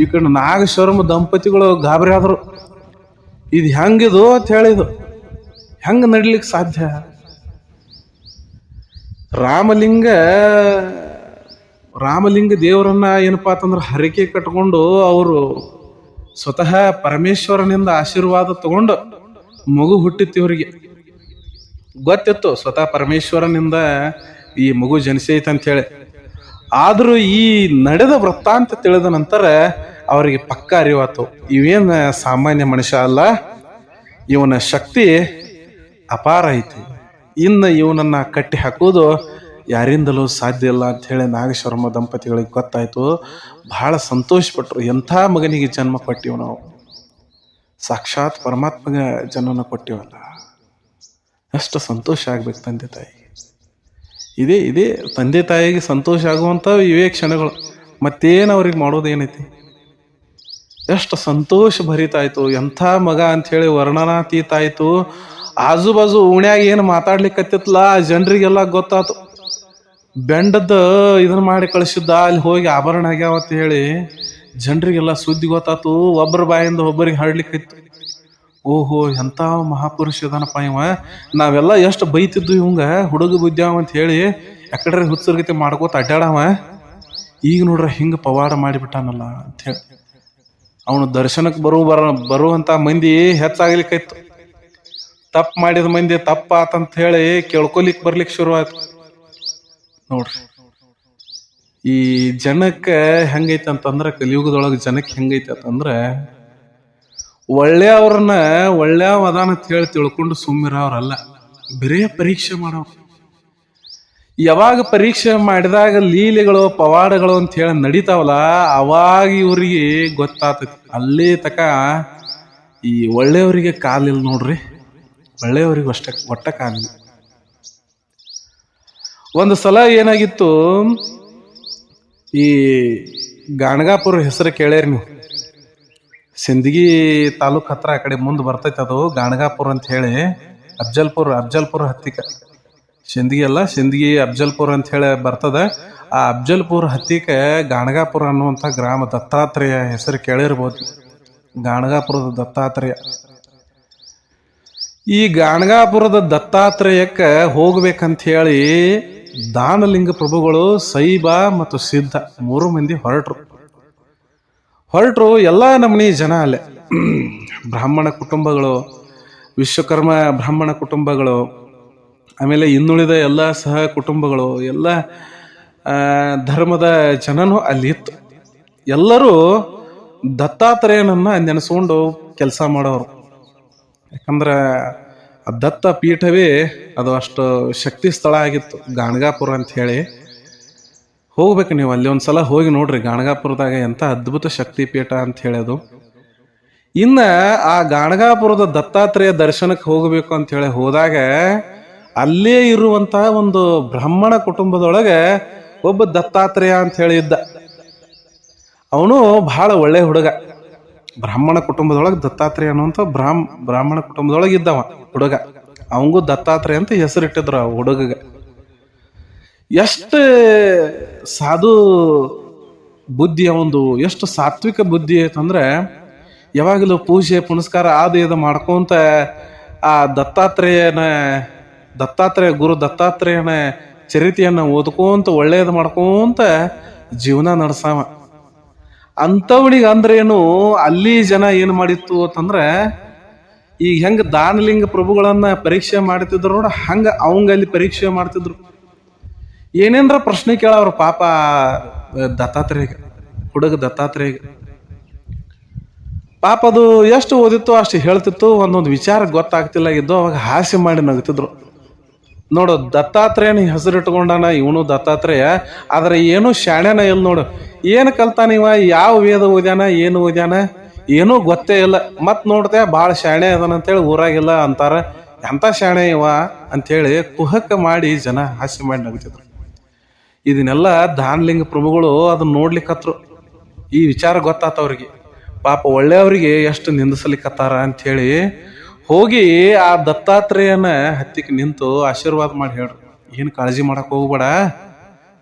ಈ ಕಡೆ ನಾಗೇಶ್ವರಮ್ಮ ದಂಪತಿಗಳು ಗಾಬರಿ ಆದರು. ಇದು ಹೆಂಗಿದು ಅಂತ ಹೇಳಿದು ಹೆಂಗೆ ನಡಿಲಿಕ್ಕೆ ಸಾಧ್ಯ? ರಾಮಲಿಂಗ ರಾಮಲಿಂಗ ದೇವರನ್ನ ಏನಪ್ಪಾ ಅಂತಂದ್ರೆ ಹರಕೆ ಕಟ್ಕೊಂಡು ಅವರು ಸ್ವತಃ ಪರಮೇಶ್ವರನಿಂದ ಆಶೀರ್ವಾದ ತಗೊಂಡು ಮಗು ಹುಟ್ಟಿತ್ತು ಇವರಿಗೆ. ಗೊತ್ತಿತ್ತು ಸ್ವತಃ ಪರಮೇಶ್ವರನಿಂದ ಈ ಮಗು ಜನಿಸೈತೆ ಅಂತ ಹೇಳಿ. ಆದರೂ ಈ ನಡೆದ ವೃತ್ತಾಂತ ತಿಳಿದ ನಂತರ ಅವರಿಗೆ ಪಕ್ಕ ಅರಿವಾತು ಇವೇನು ಸಾಮಾನ್ಯ ಮನುಷ್ಯ ಅಲ್ಲ, ಇವನ ಶಕ್ತಿ ಅಪಾರ ಐತಿ. ಇನ್ನು ಇವನನ್ನು ಕಟ್ಟಿ ಹಾಕೋದು ಯಾರಿಂದಲೂ ಸಾಧ್ಯ ಇಲ್ಲ ಅಂಥೇಳಿ ಹೇಳಿ ನಾಗೇಶ್ವರಮ್ಮ ದಂಪತಿಗಳಿಗೆ ಗೊತ್ತಾಯಿತು. ಬಹಳ ಸಂತೋಷಪಟ್ಟರು ಎಂಥ ಮಗನಿಗೆ ಜನ್ಮ ಕೊಟ್ಟಿವು ನಾವು? ಸಾಕ್ಷಾತ್ ಪರಮಾತ್ಮಗೆ ಜನ್ಮನ ಕೊಟ್ಟಿವಲ್ಲ. ಎಷ್ಟು ಸಂತೋಷ ಆಗ್ಬೇಕು ತಂದೆ ತಾಯಿ. ಇದೇ ಇದೇ ತಂದೆ ತಾಯಿಗೆ ಸಂತೋಷ ಆಗುವಂಥ ಇವೇ ಕ್ಷಣಗಳು ಮತ್ತೇನು ಅವ್ರಿಗೆ ಮಾಡೋದೇನೈತಿ ಎಷ್ಟು ಸಂತೋಷ ಭರಿತಾಯಿತು. ಎಂಥ ಮಗ ಅಂಥೇಳಿ ವರ್ಣನಾತೀತ ಆಯ್ತು ಆಜು ಬಾಜು ಉಣ್ಯಾಗ ಏನು ಮಾತಾಡ್ಲಿಕ್ಕತ್ತಿತ್ಲ ಜನರಿಗೆಲ್ಲ ಗೊತ್ತಾತು. ಬೆಂಡದ ಇದನ್ನ ಮಾಡಿ ಕಳಿಸಿದ್ದ, ಅಲ್ಲಿ ಹೋಗಿ ಆಭರಣ ಆಗ್ಯಾವತ್ತ ಹೇಳಿ ಜನರಿಗೆಲ್ಲ ಸುದ್ದಿ ಗೊತ್ತಾತು ಒಬ್ಬರ ಬಾಯಿಂದ ಒಬ್ಬರಿಗೆ ಹರಡ್ಲಿಕ್ಕಿತ್ತು ಓಹೋ ಎಂಥ ಮಹಾಪುರುಷ ಇದಾನಪ್ಪ ಇವ. ನಾವೆಲ್ಲ ಎಷ್ಟು ಬೈತಿದ್ದು ಇವಂಗ, ಹುಡುಗ ಬುದ್ಧಾವ ಅಂತ ಹೇಳಿ ಯಾಕಡ್ರೆ ಹುಚ್ಚರ್ಗತಿ ಮಾಡ್ಕೋತ ಅಡ್ಡಾಡವ ಈಗ ನೋಡ್ರ ಹಿಂಗೆ ಪವಾಡ ಮಾಡಿಬಿಟ್ಟಾನಲ್ಲ ಅಂತ ಹೇಳಿ. ಅವನು ದರ್ಶನಕ್ಕೆ ಬರುವ ಬರ, ಬರುವಂತ ಮಂದಿ ಹೆಚ್ಚಾಗ್ಲಿಕ್ಕಾಯ್ತು ತಪ್ಪು ಮಾಡಿದ ಮಂದಿ ತಪ್ಪ ಆತಂತ ಹೇಳಿ ಕೇಳ್ಕೊಲಿಕ್ ಬರ್ಲಿಕ್ಕೆ ಶುರು ಆಯ್ತು. ನೋಡ್ರಿ, ಈ ಜನಕ್ಕೆ ಹೆಂಗೈತೆ ಅಂತಂದ್ರೆ ಕಲಿಯುಗದೊಳಗೆ ಜನಕ್ಕೆ ಹೆಂಗೈತೆ ಅಂತಂದ್ರೆ ಒಳ್ಳೆಯವ್ರನ್ನ ಒಳ್ಳೆಯವ ಅದಾನ ಅಂತ ಹೇಳಿ ತಿಳ್ಕೊಂಡು ಸುಮ್ಮಿರೋರಲ್ಲ ಬರೇ ಪರೀಕ್ಷೆ ಮಾಡೋರು. ಯಾವಾಗ ಪರೀಕ್ಷೆ ಮಾಡಿದಾಗ ಲೀಲೆಗಳು, ಪವಾಡಗಳು ಅಂತ ಹೇಳಿ ನಡೀತಾವಲ್ಲ, ಅವಾಗ ಇವ್ರಿಗೆ ಗೊತ್ತಾತೈತಿ. ಅಲ್ಲಿ ತಕ ಈ ಒಳ್ಳೆಯವರಿಗೆ ಕಾಲಿಲ್ಲ ನೋಡ್ರಿ. ಒಳ್ಳೆಯವರಿಗೆ ಅಷ್ಟೇ, ಒಟ್ಟ ಕಾಲಿಲ್ಲ ಒಂದು ಸಲ ಏನಾಗಿತ್ತು, ಈ ಗಾಣಗಾಪುರ ಹೆಸರು ಕೇಳ್ಯಾರಿ ನೀವು. ಸಿಂದಗಿ ತಾಲೂಕ್ ಹತ್ರ ಆ ಕಡೆ ಮುಂದೆ ಬರ್ತೈತೆ ಅದು, ಗಾಣಗಾಪುರ ಅಂತ ಹೇಳಿ, ಅಫ್ಜಲ್ಪುರ ಅಫ್ಜಲ್ಪುರ ಹತ್ತಿಕ. ಸಿಂದಗಿ ಅಲ್ಲ, ಸಿಂದಗಿ, ಅಫ್ಜಲ್ಪುರ ಅಂತ ಹೇಳಿ ಬರ್ತದ. ಆ ಅಫ್ಜಲ್ಪುರ ಹತ್ತಿಕ ಗಾಣಗಾಪುರ ಅನ್ನುವಂಥ ಗ್ರಾಮ ದತ್ತಾತ್ರೇಯ ಹೆಸರು ಕೇಳಿರ್ಬೋದು. ಗಾಣಗಾಪುರದ ದತ್ತಾತ್ರೇಯ. ಈ ಗಾಣಗಾಪುರದ ದತ್ತಾತ್ರೇಯಕ್ಕೆ ಹೋಗ್ಬೇಕಂತ ಹೇಳಿ ದಾನಲಿಂಗ ಪ್ರಭುಗಳು ಸೈಬ ಮತ್ತು ಸಿದ್ಧ ಮೂರು ಮಂದಿ ಹೊರಟ್ರು. ಹೊರಟರು ಎಲ್ಲ ನಮ್ಮನಿ ಜನ ಅಲ್ಲೇ. ಬ್ರಾಹ್ಮಣ ಕುಟುಂಬಗಳು, ವಿಶ್ವಕರ್ಮ ಬ್ರಾಹ್ಮಣ ಕುಟುಂಬಗಳು, ಆಮೇಲೆ ಇನ್ನುಳಿದ ಎಲ್ಲ ಸಹ ಕುಟುಂಬಗಳು, ಎಲ್ಲ ಧರ್ಮದ ಜನನು ಅಲ್ಲಿ ಇತ್ತು. ಎಲ್ಲರೂ ದತ್ತಾತ್ರೇಯನನ್ನು ನೆನೆಸ್ಕೊಂಡು ಕೆಲಸ ಮಾಡೋರು. ಯಾಕಂದ್ರೆ ದತ್ತ ಪೀಠವೇ ಅದು ಅಷ್ಟು ಶಕ್ತಿ ಸ್ಥಳ ಆಗಿತ್ತು. ಗಾಣಗಾಪುರ ಅಂತ ಹೇಳಿ. ಹೋಗ್ಬೇಕು ನೀವು ಅಲ್ಲಿ ಒಂದ್ಸಲ ಹೋಗಿ ನೋಡ್ರಿ ಗಾಣಗಾಪುರದಾಗ ಎಂಥ ಅದ್ಭುತ ಶಕ್ತಿ ಪೀಠ ಅಂತ ಹೇಳೋದು. ಇನ್ನ ಆ ಗಾಣಗಾಪುರದ ದತ್ತಾತ್ರೇಯ ದರ್ಶನಕ್ಕೆ ಹೋಗಬೇಕು ಅಂತ ಹೇಳಿ ಹೋದಾಗ ಅಲ್ಲೇ ಇರುವಂತಹ ಒಂದು ಬ್ರಾಹ್ಮಣ ಕುಟುಂಬದೊಳಗೆ ಒಬ್ಬ ದತ್ತಾತ್ರೇಯ ಅಂತ ಹೇಳಿ ಇದ್ದ ಅವನು ಬಹಳ ಒಳ್ಳೆ ಹುಡುಗ. ಬ್ರಾಹ್ಮಣ ಕುಟುಂಬದೊಳಗೆ ದತ್ತಾತ್ರೇಯ ಅನ್ನುವಂಥ ಬ್ರಾಹ್ಮ ಬ್ರಾಹ್ಮಣ ಕುಟುಂಬದೊಳಗೆ ಇದ್ದವ ಹುಡುಗ. ಅವಂಗೂ ದತ್ತಾತ್ರೇಯ ಅಂತ ಹೆಸರಿಟ್ಟಿದ್ರು ಆ ಹುಡುಗಗೆ. ಎಷ್ಟು ಸಾಧು ಬುದ್ಧಿ ಅವಂದು, ಎಷ್ಟು ಸಾತ್ವಿಕ ಬುದ್ಧಿ ಐತಂದ್ರೆ, ಯಾವಾಗಲೂ ಪೂಜೆ, ಪುನಸ್ಕಾರ ಆದ ಇದು ಮಾಡ್ಕೊಂತ ಆ ದತ್ತಾತ್ರೇಯನ, ದತ್ತಾತ್ರೇಯ ಗುರು ದತ್ತಾತ್ರೇಯನ ಚರಿತೆಯನ್ನ ಓದ್ಕೊಂತ ಒಳ್ಳೆಯದು ಮಾಡ್ಕೊಂತ ಜೀವನ ನಡೆಸಾವ. ಅಂಥವನಿಗೆ ಅಂದ್ರೇನು ಅಲ್ಲಿ ಜನ ಏನು ಮಾಡಿತ್ತು ಅಂತಂದ್ರೆ, ಈಗ ಹೆಂಗೆ ದಾನಲಿಂಗ ಪ್ರಭುಗಳನ್ನ ಪರೀಕ್ಷೆ ಮಾಡ್ತಿದ್ರು ನೋಡ, ಹಂಗ ಅವಂಗ ಅಲ್ಲಿ ಪರೀಕ್ಷೆ ಮಾಡ್ತಿದ್ರು. ಏನೇನ್ರ ಪ್ರಶ್ನೆ ಕೇಳವ್ರ ಪಾಪ, ದತ್ತಾತ್ರೇಯಗೆ, ಹುಡುಗ ದತ್ತಾತ್ರೇಯಗೆ. ಪಾಪ ಅದು ಎಷ್ಟು ಓದಿತ್ತು ಅಷ್ಟು ಹೇಳ್ತಿತ್ತು, ಒಂದೊಂದು ವಿಚಾರ ಗೊತ್ತಾಗ್ತಿಲ್ಲ ಇದ್ದು ಅವಾಗ ಹಾಸ್ಯ ಮಾಡಿ ನಗ್ತಿದ್ರು. ನೋಡು, ದತ್ತಾತ್ರೇಯನ ಹೆಸರು ಇಟ್ಕೊಂಡಾನ ಇವನು ದತ್ತಾತ್ರೇಯ, ಆದ್ರೆ ಏನು ಶಾಣೆನ ಇಲ್ಲ ನೋಡು. ಏನು ಕಲ್ತಾನ ಇವ? ಯಾವ ವೇದ ಓದ್ಯಾನ? ಏನು ಓದ್ಯಾನ? ಏನೂ ಗೊತ್ತೇ ಇಲ್ಲ. ಮತ್ತೆ ನೋಡ್ದೆ ಭಾಳ ಶಾಣೆ ಅದಾನ ಅಂತೇಳಿ ಊರಾಗಿಲ್ಲ ಅಂತಾರ. ಎಂತ ಶಾಣೆ ಇವ? ಅಂತೇಳಿ ಕುಹಕ ಮಾಡಿ ಜನ ಹಾಸ್ಯ ಮಾಡಿ ನಗ್ತಿದ್ರು. ಇದನ್ನೆಲ್ಲ ದಾನ್ಲಿಂಗ ಪ್ರಭುಗಳು ಅದನ್ನ ನೋಡ್ಲಿಕ್ಕತ್ರು ಈ ವಿಚಾರ ಗೊತ್ತಾತ ಅವ್ರಿಗೆ ಪಾಪ ಒಳ್ಳೆಯವ್ರಿಗೆ ಎಷ್ಟು ನಿಂದಿಸಲಿಕ್ಕತ್ತಾರ ಅಂಥೇಳಿ ಹೋಗಿ ಆ ದತ್ತಾತ್ರೇಯನ ಹತ್ತಿಗೆ ನಿಂತು ಆಶೀರ್ವಾದ ಮಾಡಿ ಹೇಳ್ರು. ಏನು ಕಾಳಜಿ ಮಾಡಕ್ ಹೋಗ್ಬೇಡ.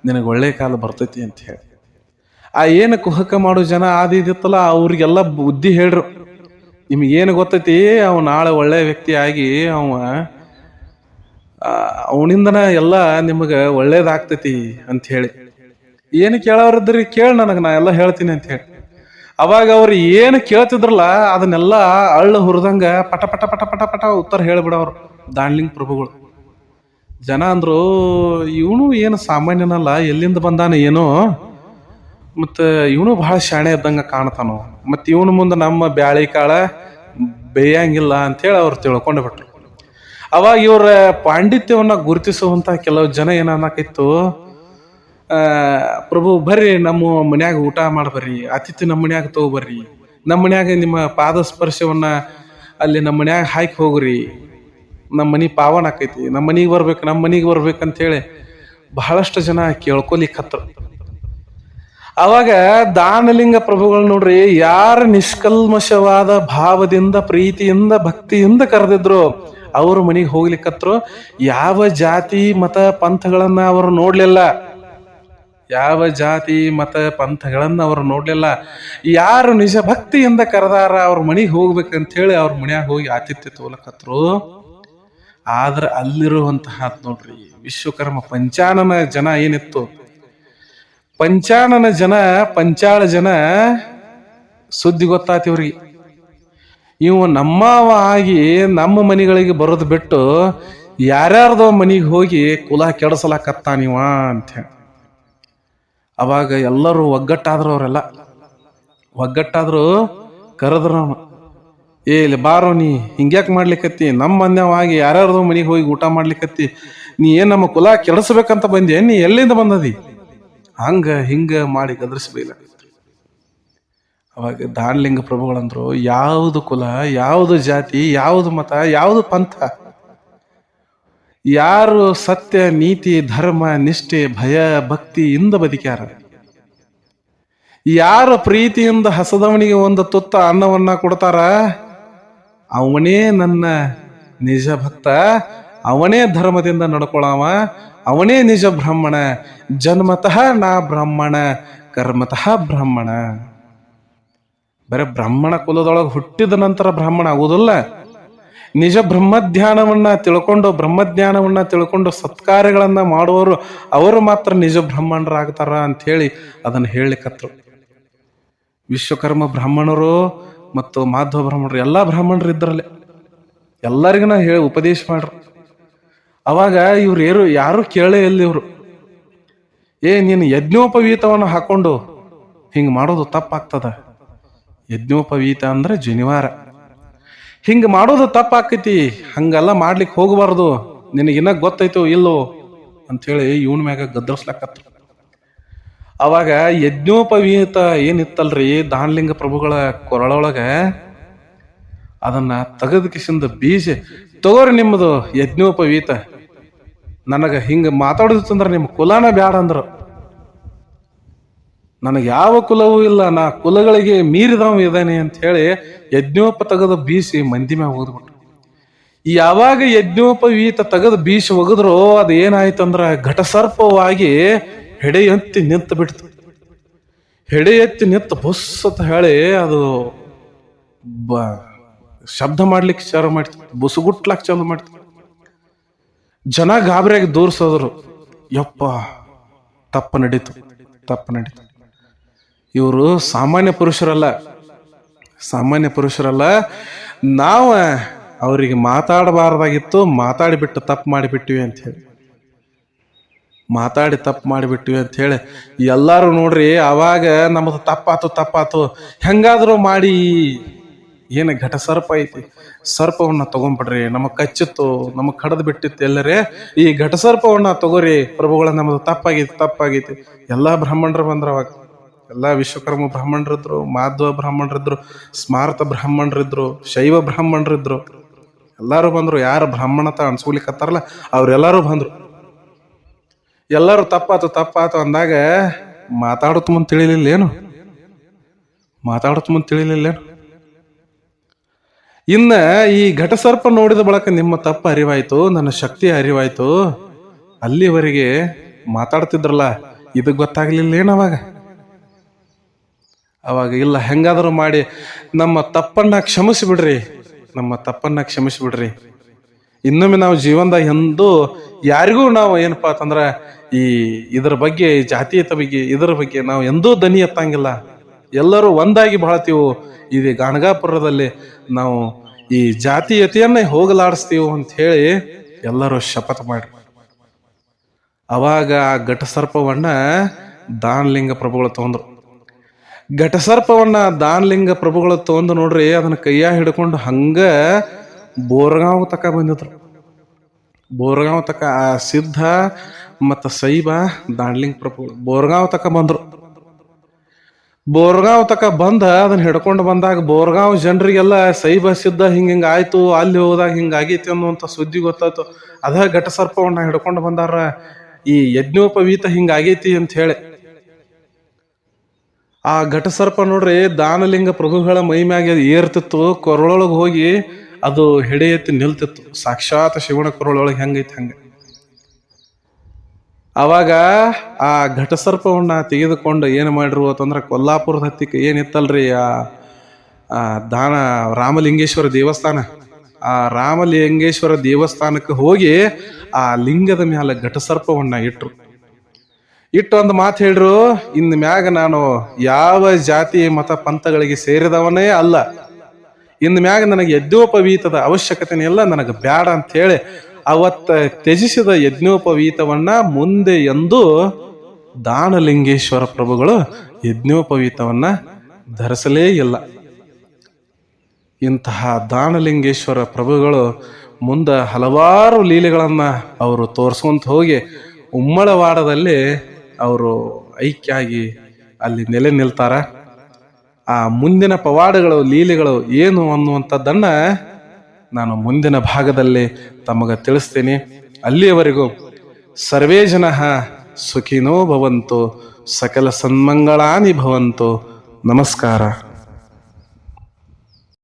ನಿನಗೆ ಒಳ್ಳೆ ಕಾಲ ಬರ್ತೈತಿ ಅಂತ ಹೇಳಿ. ಆ ಏನು ಕುಹಕ ಮಾಡೋ ಜನ ಆದಿದಿತ್ತಲ್ಲ ಅವ್ರಿಗೆಲ್ಲ ಬುದ್ಧಿ ಹೇಳ್ರು. ನಿಮಗೇನು ಗೊತ್ತೈತಿ, ಅವ ನಾಳೆ ಒಳ್ಳೆ ವ್ಯಕ್ತಿ ಆಗಿ ಅವ ಅವನಿಂದನ ಎಲ್ಲ ನಿಮಗೆ ಒಳ್ಳೇದಾಗ್ತೈತಿ ಅಂತ ಹೇಳಿ. ಏನು ಕೇಳೋರಿದ್ರಿ ಕೇಳ ನನಗೆ, ನಾ ಎಲ್ಲ ಹೇಳ್ತೀನಿ ಅಂತ ಹೇಳಿ. ಅವಾಗ ಅವ್ರು ಏನು ಕೇಳ್ತಿದ್ರಲ್ಲ, ಅದನ್ನೆಲ್ಲ ಅಳ್ಳ ಹುರಿದಂಗ ಪಟ ಪಟ ಪಟ ಪಟ ಪಟ ಉತ್ತರ ಹೇಳಿಬಿಡವ್ರು ದಾಂಡ್ಲಿಂಗ್ ಪ್ರಭುಗಳು. ಜನ ಅಂದ್ರು, ಇವನು ಏನು ಸಾಮಾನ್ಯನಲ್ಲ, ಎಲ್ಲಿಂದ ಬಂದಾನ ಏನೋ, ಮತ್ತು ಇವನು ಬಹಳ ಶಾಣೆ ಇದ್ದಂಗೆ ಕಾಣ್ತಾನೋ, ಮತ್ತು ಇವನು ಮುಂದೆ ನಮ್ಮ ಬ್ಯಾಳಿ ಕಾಳ ಬೇಯಂಗಿಲ್ಲ ಅಂತೇಳಿ ಅವ್ರು ತಿಳ್ಕೊಂಡು ಬಿಟ್ರು. ಅವಾಗ ಇವರ ಪಾಂಡಿತ್ಯವನ್ನ ಗುರುತಿಸುವಂತ ಕೆಲವು ಜನ ಏನನ್ನಾಕಿತ್ತು ಆ ಪ್ರಭು ಬರ್ರಿ, ನಮ್ಮ ಮನ್ಯಾಗ ಊಟ ಮಾಡ್ಬರ್ರಿ ಅತಿಥಿ ನಮ್ಮ ಮನ್ಯಾಗ ತಗೋಬರ್ರಿ ನಮ್ಮ ಮನ್ಯಾಗ ನಿಮ್ಮ ಪಾದ ಸ್ಪರ್ಶವನ್ನ ಅಲ್ಲಿ ನಮ್ಮ ಮನ್ಯಾಗ ಹಾಕಿ ಹೋಗ್ರಿ. ನಮ್ಮ ಮನೆ ಪಾವನ ಆಕೈತಿ. ನಮ್ಮ ಮನಿಗೆ ಬರ್ಬೇಕು, ನಮ್ಮ ಮನಿಗೆ ಬರ್ಬೇಕಂತೇಳಿ ಬಹಳಷ್ಟು ಜನ ಕೇಳ್ಕೊಲಿಕ್ಕತ್ರು ಅವಾಗ ದಾನಲಿಂಗ ಪ್ರಭುಗಳು ನೋಡ್ರಿ, ಯಾರ ನಿಷ್ಕಲ್ಮಶವಾದ ಭಾವದಿಂದ, ಪ್ರೀತಿಯಿಂದ, ಭಕ್ತಿಯಿಂದ ಕರೆದಿದ್ರು, ಅವರು ಮನೆಗೆ ಹೋಗ್ಲಿಕ್ಕತ್ರು ಯಾವ ಜಾತಿ, ಮತ, ಪಂಥಗಳನ್ನ ಅವರು ನೋಡ್ಲಿಲ್ಲ. ಯಾವ ಜಾತಿ, ಮತ, ಪಂಥಗಳನ್ನ ಅವರು ನೋಡಲಿಲ್ಲ. ಯಾರು ನಿಜ ಭಕ್ತಿಯಿಂದ ಕರೆದಾರ ಅವ್ರ ಮನೆಗೆ ಹೋಗ್ಬೇಕಂತ ಹೇಳಿ ಅವ್ರ ಮನ್ಯಾಗ ಹೋಗಿ ಆತಿಥ್ಯ ತೋಲಕತ್ರು? ಆದ್ರೆ ಅಲ್ಲಿರುವಂತಹ ನೋಡ್ರಿ, ವಿಶ್ವಕರ್ಮ ಪಂಚಾನನ ಜನ ಏನಿತ್ತು? ಪಂಚಾನನ ಜನ, ಪಂಚಾಳ ಜನ ಸುದ್ದಿ ಗೊತ್ತಾತಿ ಇವು ಇವ ನಮ್ಮವ ಆಗಿ ನಮ್ಮ ಮನೆಗಳಿಗೆ ಬರೋದು ಬಿಟ್ಟು ಯಾರ್ಯಾರ್ದೋ ಮನೆಗೆ ಹೋಗಿ ಕುಲ ಕೆಡಿಸಲಾಕತ್ತಾನಿವ ಅಂತ ಹೇಳಿ. ಅವಾಗ ಎಲ್ಲರೂ ಒಗ್ಗಟ್ಟಾದ್ರು ಅವರೆಲ್ಲ. ಒಗ್ಗಟ್ಟಾದ್ರು ಕರೆದ್ರು ಏ, ಇಲ್ಲಿ ಬಾರೋ ನೀ, ಹಿಂಗ್ಯಾಕೆ ಮಾಡ್ಲಿಕ್ಕತ್ತಿ ನಮ್ಮ ಮನ್ಯವಾಗಿ ಯಾರ್ಯಾರದು ಮನೆಗೆ ಹೋಗಿ ಊಟ ಮಾಡ್ಲಿಕ್ಕತ್ತಿ ನೀ ಏನು ನಮ್ಮ ಕುಲ ಕೆಡಿಸ್ಬೇಕಂತ ಬಂದೆ ನೀ ಎಲ್ಲಿಂದ ಬಂದದಿ? ಹಂಗ ಹಿಂಗ ಮಾಡಿ ಗದರಿಸ್ಬೇಕಿಲ್ಲ ಅವಾಗ ದಾಂಡ್ಲಿಂಗ ಪ್ರಭುಗಳಂದ್ರು, ಯಾವುದು ಕುಲ, ಯಾವುದು ಜಾತಿ, ಯಾವುದು ಮತ, ಯಾವುದು ಪಂಥ ಯಾರು ಸತ್ಯ, ನೀತಿ, ಧರ್ಮ, ನಿಷ್ಠೆ, ಭಯ ಭಕ್ತಿಯಿಂದ ಬದುಕ್ಯಾರ? ಯಾರು ಪ್ರೀತಿಯಿಂದ ಹಸದವನಿಗೆ ಒಂದು ತುತ್ತ ಅನ್ನವನ್ನ ಕೊಡ್ತಾರ? ಅವನೇ ನನ್ನ ನಿಜ ಭಕ್ತ, ಅವನೇ ಧರ್ಮದಿಂದ ನಡ್ಕೊಳವ, ಅವನೇ ನಿಜ ಬ್ರಾಹ್ಮಣ, ಜನ್ಮತಃ ನಾ ಬ್ರಾಹ್ಮಣ, ಕರ್ಮತಃ ಬ್ರಾಹ್ಮಣ. ಬರೇ ಬ್ರಾಹ್ಮಣ ಕುಲದೊಳಗೆ ಹುಟ್ಟಿದ ನಂತರ ಬ್ರಾಹ್ಮಣ ಆಗುವುದಿಲ್ಲ ನಿಜ ಬ್ರಹ್ಮಜ್ಞಾನವನ್ನ ತಿಳ್ಕೊಂಡು ಬ್ರಹ್ಮಜ್ಞಾನವನ್ನ ತಿಳ್ಕೊಂಡು ಸತ್ಕಾರ್ಯಗಳನ್ನ ಮಾಡುವವರು ಅವರು ಮಾತ್ರ ನಿಜ ಬ್ರಾಹ್ಮಣರಾಗ್ತಾರ ಅಂತ ಹೇಳಿ ಅದನ್ನ ಹೇಳಲಿಕ್ಕತ್ರು ವಿಶ್ವಕರ್ಮ ಬ್ರಾಹ್ಮಣರು ಮತ್ತು ಮಾಧವ ಬ್ರಾಹ್ಮಣರು, ಎಲ್ಲಾ ಬ್ರಾಹ್ಮಣರು ಇದ್ರಲ್ಲಿ. ಎಲ್ಲರಿಗೂ ನಾ ಹೇಳಿ ಉಪದೇಶ ಮಾಡ್ರು. ಅವಾಗ ಇವ್ರು ಯಾರು ಯಾರು ಕೇಳೇ ಇಲ್ಲ ಇವರು. ಏ, ನೀನು ಯಜ್ಞೋಪವೀತವನ್ನು ಹಾಕೊಂಡು ಹಿಂಗೆ ಮಾಡೋದು ತಪ್ಪಾಗ್ತದ. ಯಜ್ಞೋಪವೀತ ಅಂದ್ರೆ ಜನಿವಾರ. ಹಿಂಗ ಮಾಡೋದು ತಪ್ಪಾಕೈತಿ. ಹಂಗೆಲ್ಲ ಮಾಡ್ಲಿಕ್ಕೆ ಹೋಗಬಾರ್ದು. ನಿನಗಿನ್ನ ಗೊತ್ತೈತೋ ಇಲ್ಲೋ ಅಂಥೇಳಿ ಇವನ್ ಮ್ಯಾಗ ಗದ್ದರ್ಸ್ಲಕತ್ರ ಅವಾಗ ಯಜ್ಞೋಪವೀತ ಏನಿತ್ತಲ್ರಿ ದಾನಲಿಂಗ ಪ್ರಭುಗಳ ಕೊರಳೊಳಗ? ಅದನ್ನ ತೆಗೆದ ಕಿಸಿಂದ ಬೀಜ ತಗೋರಿ ನಿಮ್ಮದು ಯಜ್ಞೋಪವೀತ. ನನಗೆ ಹಿಂಗ ಮಾತಾಡೋದಿತ್ತಂದ್ರ ನಿಮ್ಮ ಕುಲಾನ ಬ್ಯಾಡ ಅಂದ್ರು. ನನಗೆ ಯಾವ ಕುಲವೂ ಇಲ್ಲ, ನಾ ಕುಲಗಳಿಗೆ ಮೀರಿದವ ಇದ್ದಾನೆ ಅಂತ ಹೇಳಿ ಯಜ್ಞೋಪ ತೆಗೆದು ಬೀಸಿ ಮಂದಿ ಮ್ಯಾಗ ಓದ್ಬಿಟ್ರು ಯಾವಾಗ ಯಜ್ಞೋಪವೀತ ತೆಗೆದು ಬೀಸಿ ಒಗದ್ರು ಅದು ಏನಾಯ್ತು ಅಂದ್ರೆ ಘಟಸರ್ಪವಾಗಿ ಹೆಡೆ ಎತ್ತಿ ನಿಂತು ಬಿಡ್ತು. ಹೆಡೆ ಎತ್ತಿ ನಿಂತು ಬುಸ್ ಅಂತ ಹೇಳಿ ಅದು ಬ ಶಬ್ದ ಮಾಡ್ಲಿಕ್ಕೆ ಚಾಲು ಮಾಡ್ತು, ಬುಸುಗುಟ್ಲಾಕ್ ಚಾಲು ಮಾಡ್ತು. ಜನ ಗಾಬರಿಯಾಗಿ ದೂರ್ಸೋದ್ರು. ಯಪ್ಪ, ತಪ್ಪ ನಡೀತು ತಪ್ಪ ನಡೀತು. ಇವರು ಸಾಮಾನ್ಯ ಪುರುಷರಲ್ಲ. ಸಾಮಾನ್ಯ ಪುರುಷರಲ್ಲ. ನಾವು ಅವರಿಗೆ ಮಾತಾಡಬಾರ್ದಾಗಿತ್ತು, ಮಾತಾಡಿಬಿಟ್ಟು ತಪ್ಪು ಮಾಡಿಬಿಟ್ಟಿವಿ ಅಂತ ಹೇಳಿ. ಮಾತಾಡಿ ತಪ್ಪು ಮಾಡಿಬಿಟ್ಟಿವಿ ಅಂತ ಹೇಳಿ. ಎಲ್ಲರೂ ನೋಡ್ರಿ ಅವಾಗ ನಮ್ಮದು ತಪ್ಪಾತು ತಪ್ಪಾತು. ಹೆಂಗಾದರೂ ಮಾಡಿ. ಏನು ಘಟ ಸರ್ಪ ಐತಿ? ಸರ್ಪವನ್ನ ತಗೊಂಡ್ಬಿಡ್ರಿ, ನಮಗೆ ಕಚ್ಚಿತ್ತು, ನಮಗ್ ಕಡದ್ ಬಿಟ್ಟಿತ್ತು ಎಲ್ಲರೇ. ಈ ಘಟ ಸರ್ಪವನ್ನು ತಗೋರಿ, ಪ್ರಭುಗಳ ನಮ್ಮದು ತಪ್ಪಾಗೈತಿ ತಪ್ಪಾಗೈತಿ. ಎಲ್ಲಾ ಬ್ರಾಹ್ಮಣರು ಬಂದ್ರ ಅವಾಗ. ಎಲ್ಲಾ ವಿಶ್ವಕರ್ಮ ಬ್ರಾಹ್ಮಣರಿದ್ರು, ಮಾಧ್ವ ಬ್ರಾಹ್ಮಣರಿದ್ರು, ಸ್ಮಾರತ ಬ್ರಾಹ್ಮಣರಿದ್ರು, ಶೈವ ಬ್ರಾಹ್ಮಣರಿದ್ರು, ಎಲ್ಲರೂ ಬಂದರು. ಯಾರು ಬ್ರಾಹ್ಮಣತ ಅನ್ಸ್ಕೊಲಿಕತ್ತಾರಲ್ಲ ಅವರೆಲ್ಲರೂ ಬಂದರು. ಎಲ್ಲರೂ ತಪ್ಪಾತು ತಪ್ಪಾತು ಅಂದಾಗ ಮಾತಾಡುತ್ತ ಮುಂದೆ ತಿಳಿಲಿಲ್ಲ ಏನು? ಮಾತಾಡುತ್ತ ಮುಂದೆ ತಿಳಿಲಿಲ್ಲೇನು ಇನ್ನ ಈ ಘಟಸರ್ಪ ನೋಡಿದ ಬಳಿಕ ನಿಮ್ಮ ತಪ್ಪು ಅರಿವಾಯ್ತು, ನನ್ನ ಶಕ್ತಿ ಅರಿವಾಯ್ತು. ಅಲ್ಲಿವರೆಗೆ ಮಾತಾಡ್ತಿದ್ರಲ್ಲ, ಇದು ಗೊತ್ತಾಗ್ಲಿಲ್ಲ ಏನು ಅವಾಗ ಇಲ್ಲ, ಹೆಂಗಾದರೂ ಮಾಡಿ, ನಮ್ಮ ತಪ್ಪನ್ನ ಕ್ಷಮಿಸಿ ಬಿಡ್ರಿ ನಮ್ಮ ತಪ್ಪನ್ನ ಕ್ಷಮಿಸಿ ಬಿಡ್ರಿ ಇನ್ನೊಮ್ಮೆ ನಾವು ಜೀವನದಾಗ ಎಂದೂ ಯಾರಿಗೂ ನಾವು ಏನಪ್ಪ ಅಂತಂದ್ರ, ಈ ಇದ್ರ ಬಗ್ಗೆ ಜಾತೀಯತೆ ಬಗ್ಗೆ, ಇದರ ಬಗ್ಗೆ ನಾವು ಎಂದೂ ದನಿ ಎತ್ತಂಗಿಲ್ಲ. ಎಲ್ಲರೂ ಒಂದಾಗಿ ಬಾಳ್ತೀವು. ಇದೇ ಗಾಣಗಾಪುರದಲ್ಲಿ ನಾವು ಈ ಜಾತೀಯತೆಯನ್ನೇ ಹೋಗಲಾಡಿಸ್ತೀವಿ ಅಂತ ಹೇಳಿ ಎಲ್ಲರೂ ಶಪಥ ಮಾಡ್ರಿ. ಅವಾಗ ಆ ಘಟಸರ್ಪವನ್ನ ದಾನಲಿಂಗ ಪ್ರಭುಗಳು ತಗೊಂಡ್ರು. ಘಟಸರ್ಪವನ್ನ ದಾನಲಿಂಗ ಪ್ರಭುಗಳು ತಗೊಂಡು ನೋಡ್ರಿ, ಅದನ್ನ ಕೈಯಾಗ ಹಿಡ್ಕೊಂಡು ಹಂಗ ಬೋರ್ಗಾಂವ್ ತಕ ಬಂದಿದ್ರು. ಬೋರ್ಗಾಂವ್ ತಕ ಆ ಸಿದ್ಧ ಮತ್ತ ಸೈಬ ದಾಂಡ್ಲಿಂಗ್ ಪ್ರಭುಗಳು ಬೋರ್ಗಾಂವ್ ತಕ ಬಂದ್ರು. ಬೋರ್ಗಾಂವ್ ತಕ ಬಂದ, ಅದನ್ನ ಹಿಡ್ಕೊಂಡು ಬಂದಾಗ ಬೋರ್ಗಾಂವ್ ಜನರಿಗೆಲ್ಲ ಸೈಬ ಸಿದ್ಧ ಹಿಂಗ ಹಿಂಗ ಆಯ್ತು, ಅಲ್ಲಿ ಹೋದಾಗ ಹಿಂಗ ಆಗೈತಿ ಅನ್ನುವಂತ ಸುದ್ದಿ ಗೊತ್ತಾಯ್ತು. ಅದ ಘಟಸರ್ಪವನ್ನ ಹಿಡ್ಕೊಂಡು ಬಂದಾರ. ಈ ಯಜ್ಞೋಪವೀತ ಹಿಂಗ ಆಗೈತಿ ಅಂತ ಹೇಳಿ. ಆ ಘಟಸರ್ಪ ನೋಡ್ರಿ, ದಾನಲಿಂಗ ಪ್ರಭುಗಳ ಮೈ ಮ್ಯಾಗ ಏರ್ತಿತ್ತು, ಕೊರಳೊಳಗೆ ಹೋಗಿ ಅದು ಹೆಡೆ ಎತ್ತಿ ನಿಲ್ತಿತ್ತು. ಸಾಕ್ಷಾತ್ ಶಿವನ ಕೊರಳೊಳಗೆ ಹೆಂಗೈತೆ ಹಂಗೆ. ಅವಾಗ ಆ ಘಟಸರ್ಪವನ್ನ ತೆಗೆದುಕೊಂಡು ಏನು ಮಾಡಿರು ಅಂತಂದ್ರೆ ಕೊಲ್ಲಾಪುರದ ಹತ್ತಿಕ್ಕೆ ಏನಿತ್ತಲ್ರಿ, ಆ ದಾನ ರಾಮಲಿಂಗೇಶ್ವರ ದೇವಸ್ಥಾನ. ಆ ರಾಮಲಿಂಗೇಶ್ವರ ದೇವಸ್ಥಾನಕ್ಕೆ ಹೋಗಿ ಆ ಲಿಂಗದ ಮ್ಯಾಲ ಘಟಸರ್ಪವನ್ನ ಇಟ್ರು. ಇಟ್ಟು ಒಂದು ಮಾತು ಹೇಳ್ರು, ಇನ್ ಮ್ಯಾಗ ನಾನು ಯಾವ ಜಾತಿ ಮತ ಪಂಥಗಳಿಗೆ ಸೇರಿದವನೇ ಅಲ್ಲ. ಇನ್ ಮ್ಯಾಗ ನನಗೆ ಯಜ್ಞೋಪವೀತದ ಅವಶ್ಯಕತೆನೇ ಇಲ್ಲ, ನನಗೆ ಬ್ಯಾಡ ಅಂತ ಹೇಳಿ ಅವತ್ತ ತ್ಯಜಿಸಿದ ಯಜ್ಞೋಪವೀತವನ್ನ ಮುಂದೆ ಎಂದು ದಾನಲಿಂಗೇಶ್ವರ ಪ್ರಭುಗಳು ಯಜ್ಞೋಪವೀತವನ್ನ ಧರಿಸಲೇ ಇಲ್ಲ. ಇಂತಹ ದಾನಲಿಂಗೇಶ್ವರ ಪ್ರಭುಗಳು ಮುಂದೆ ಹಲವಾರು ಲೀಲೆಗಳನ್ನು ಅವರು ತೋರಿಸ್ಕೊಂತ ಹೋಗಿ ಉಮ್ಮಳವಾಡದಲ್ಲಿ ಅವರು ಐಕ್ಯ ಆಗಿ ಅಲ್ಲಿ ನೆಲೆ ನಿಲ್ತಾರ. ಆ ಮುಂದಿನ ಪವಾಡಗಳು, ಲೀಲೆಗಳು ಏನು ಅನ್ನುವಂಥದ್ದನ್ನ ನಾನು ಮುಂದಿನ ಭಾಗದಲ್ಲಿ ತಮಗೆ ತಿಳಿಸ್ತೀನಿ. ಅಲ್ಲಿಯವರೆಗೂ ಸರ್ವೇ ಜನ ಸುಖಿನೋ ಭವಂತು, ಸಕಲ ಸನ್ಮಂಗಳಾನಿ ಭವಂತು. ನಮಸ್ಕಾರ.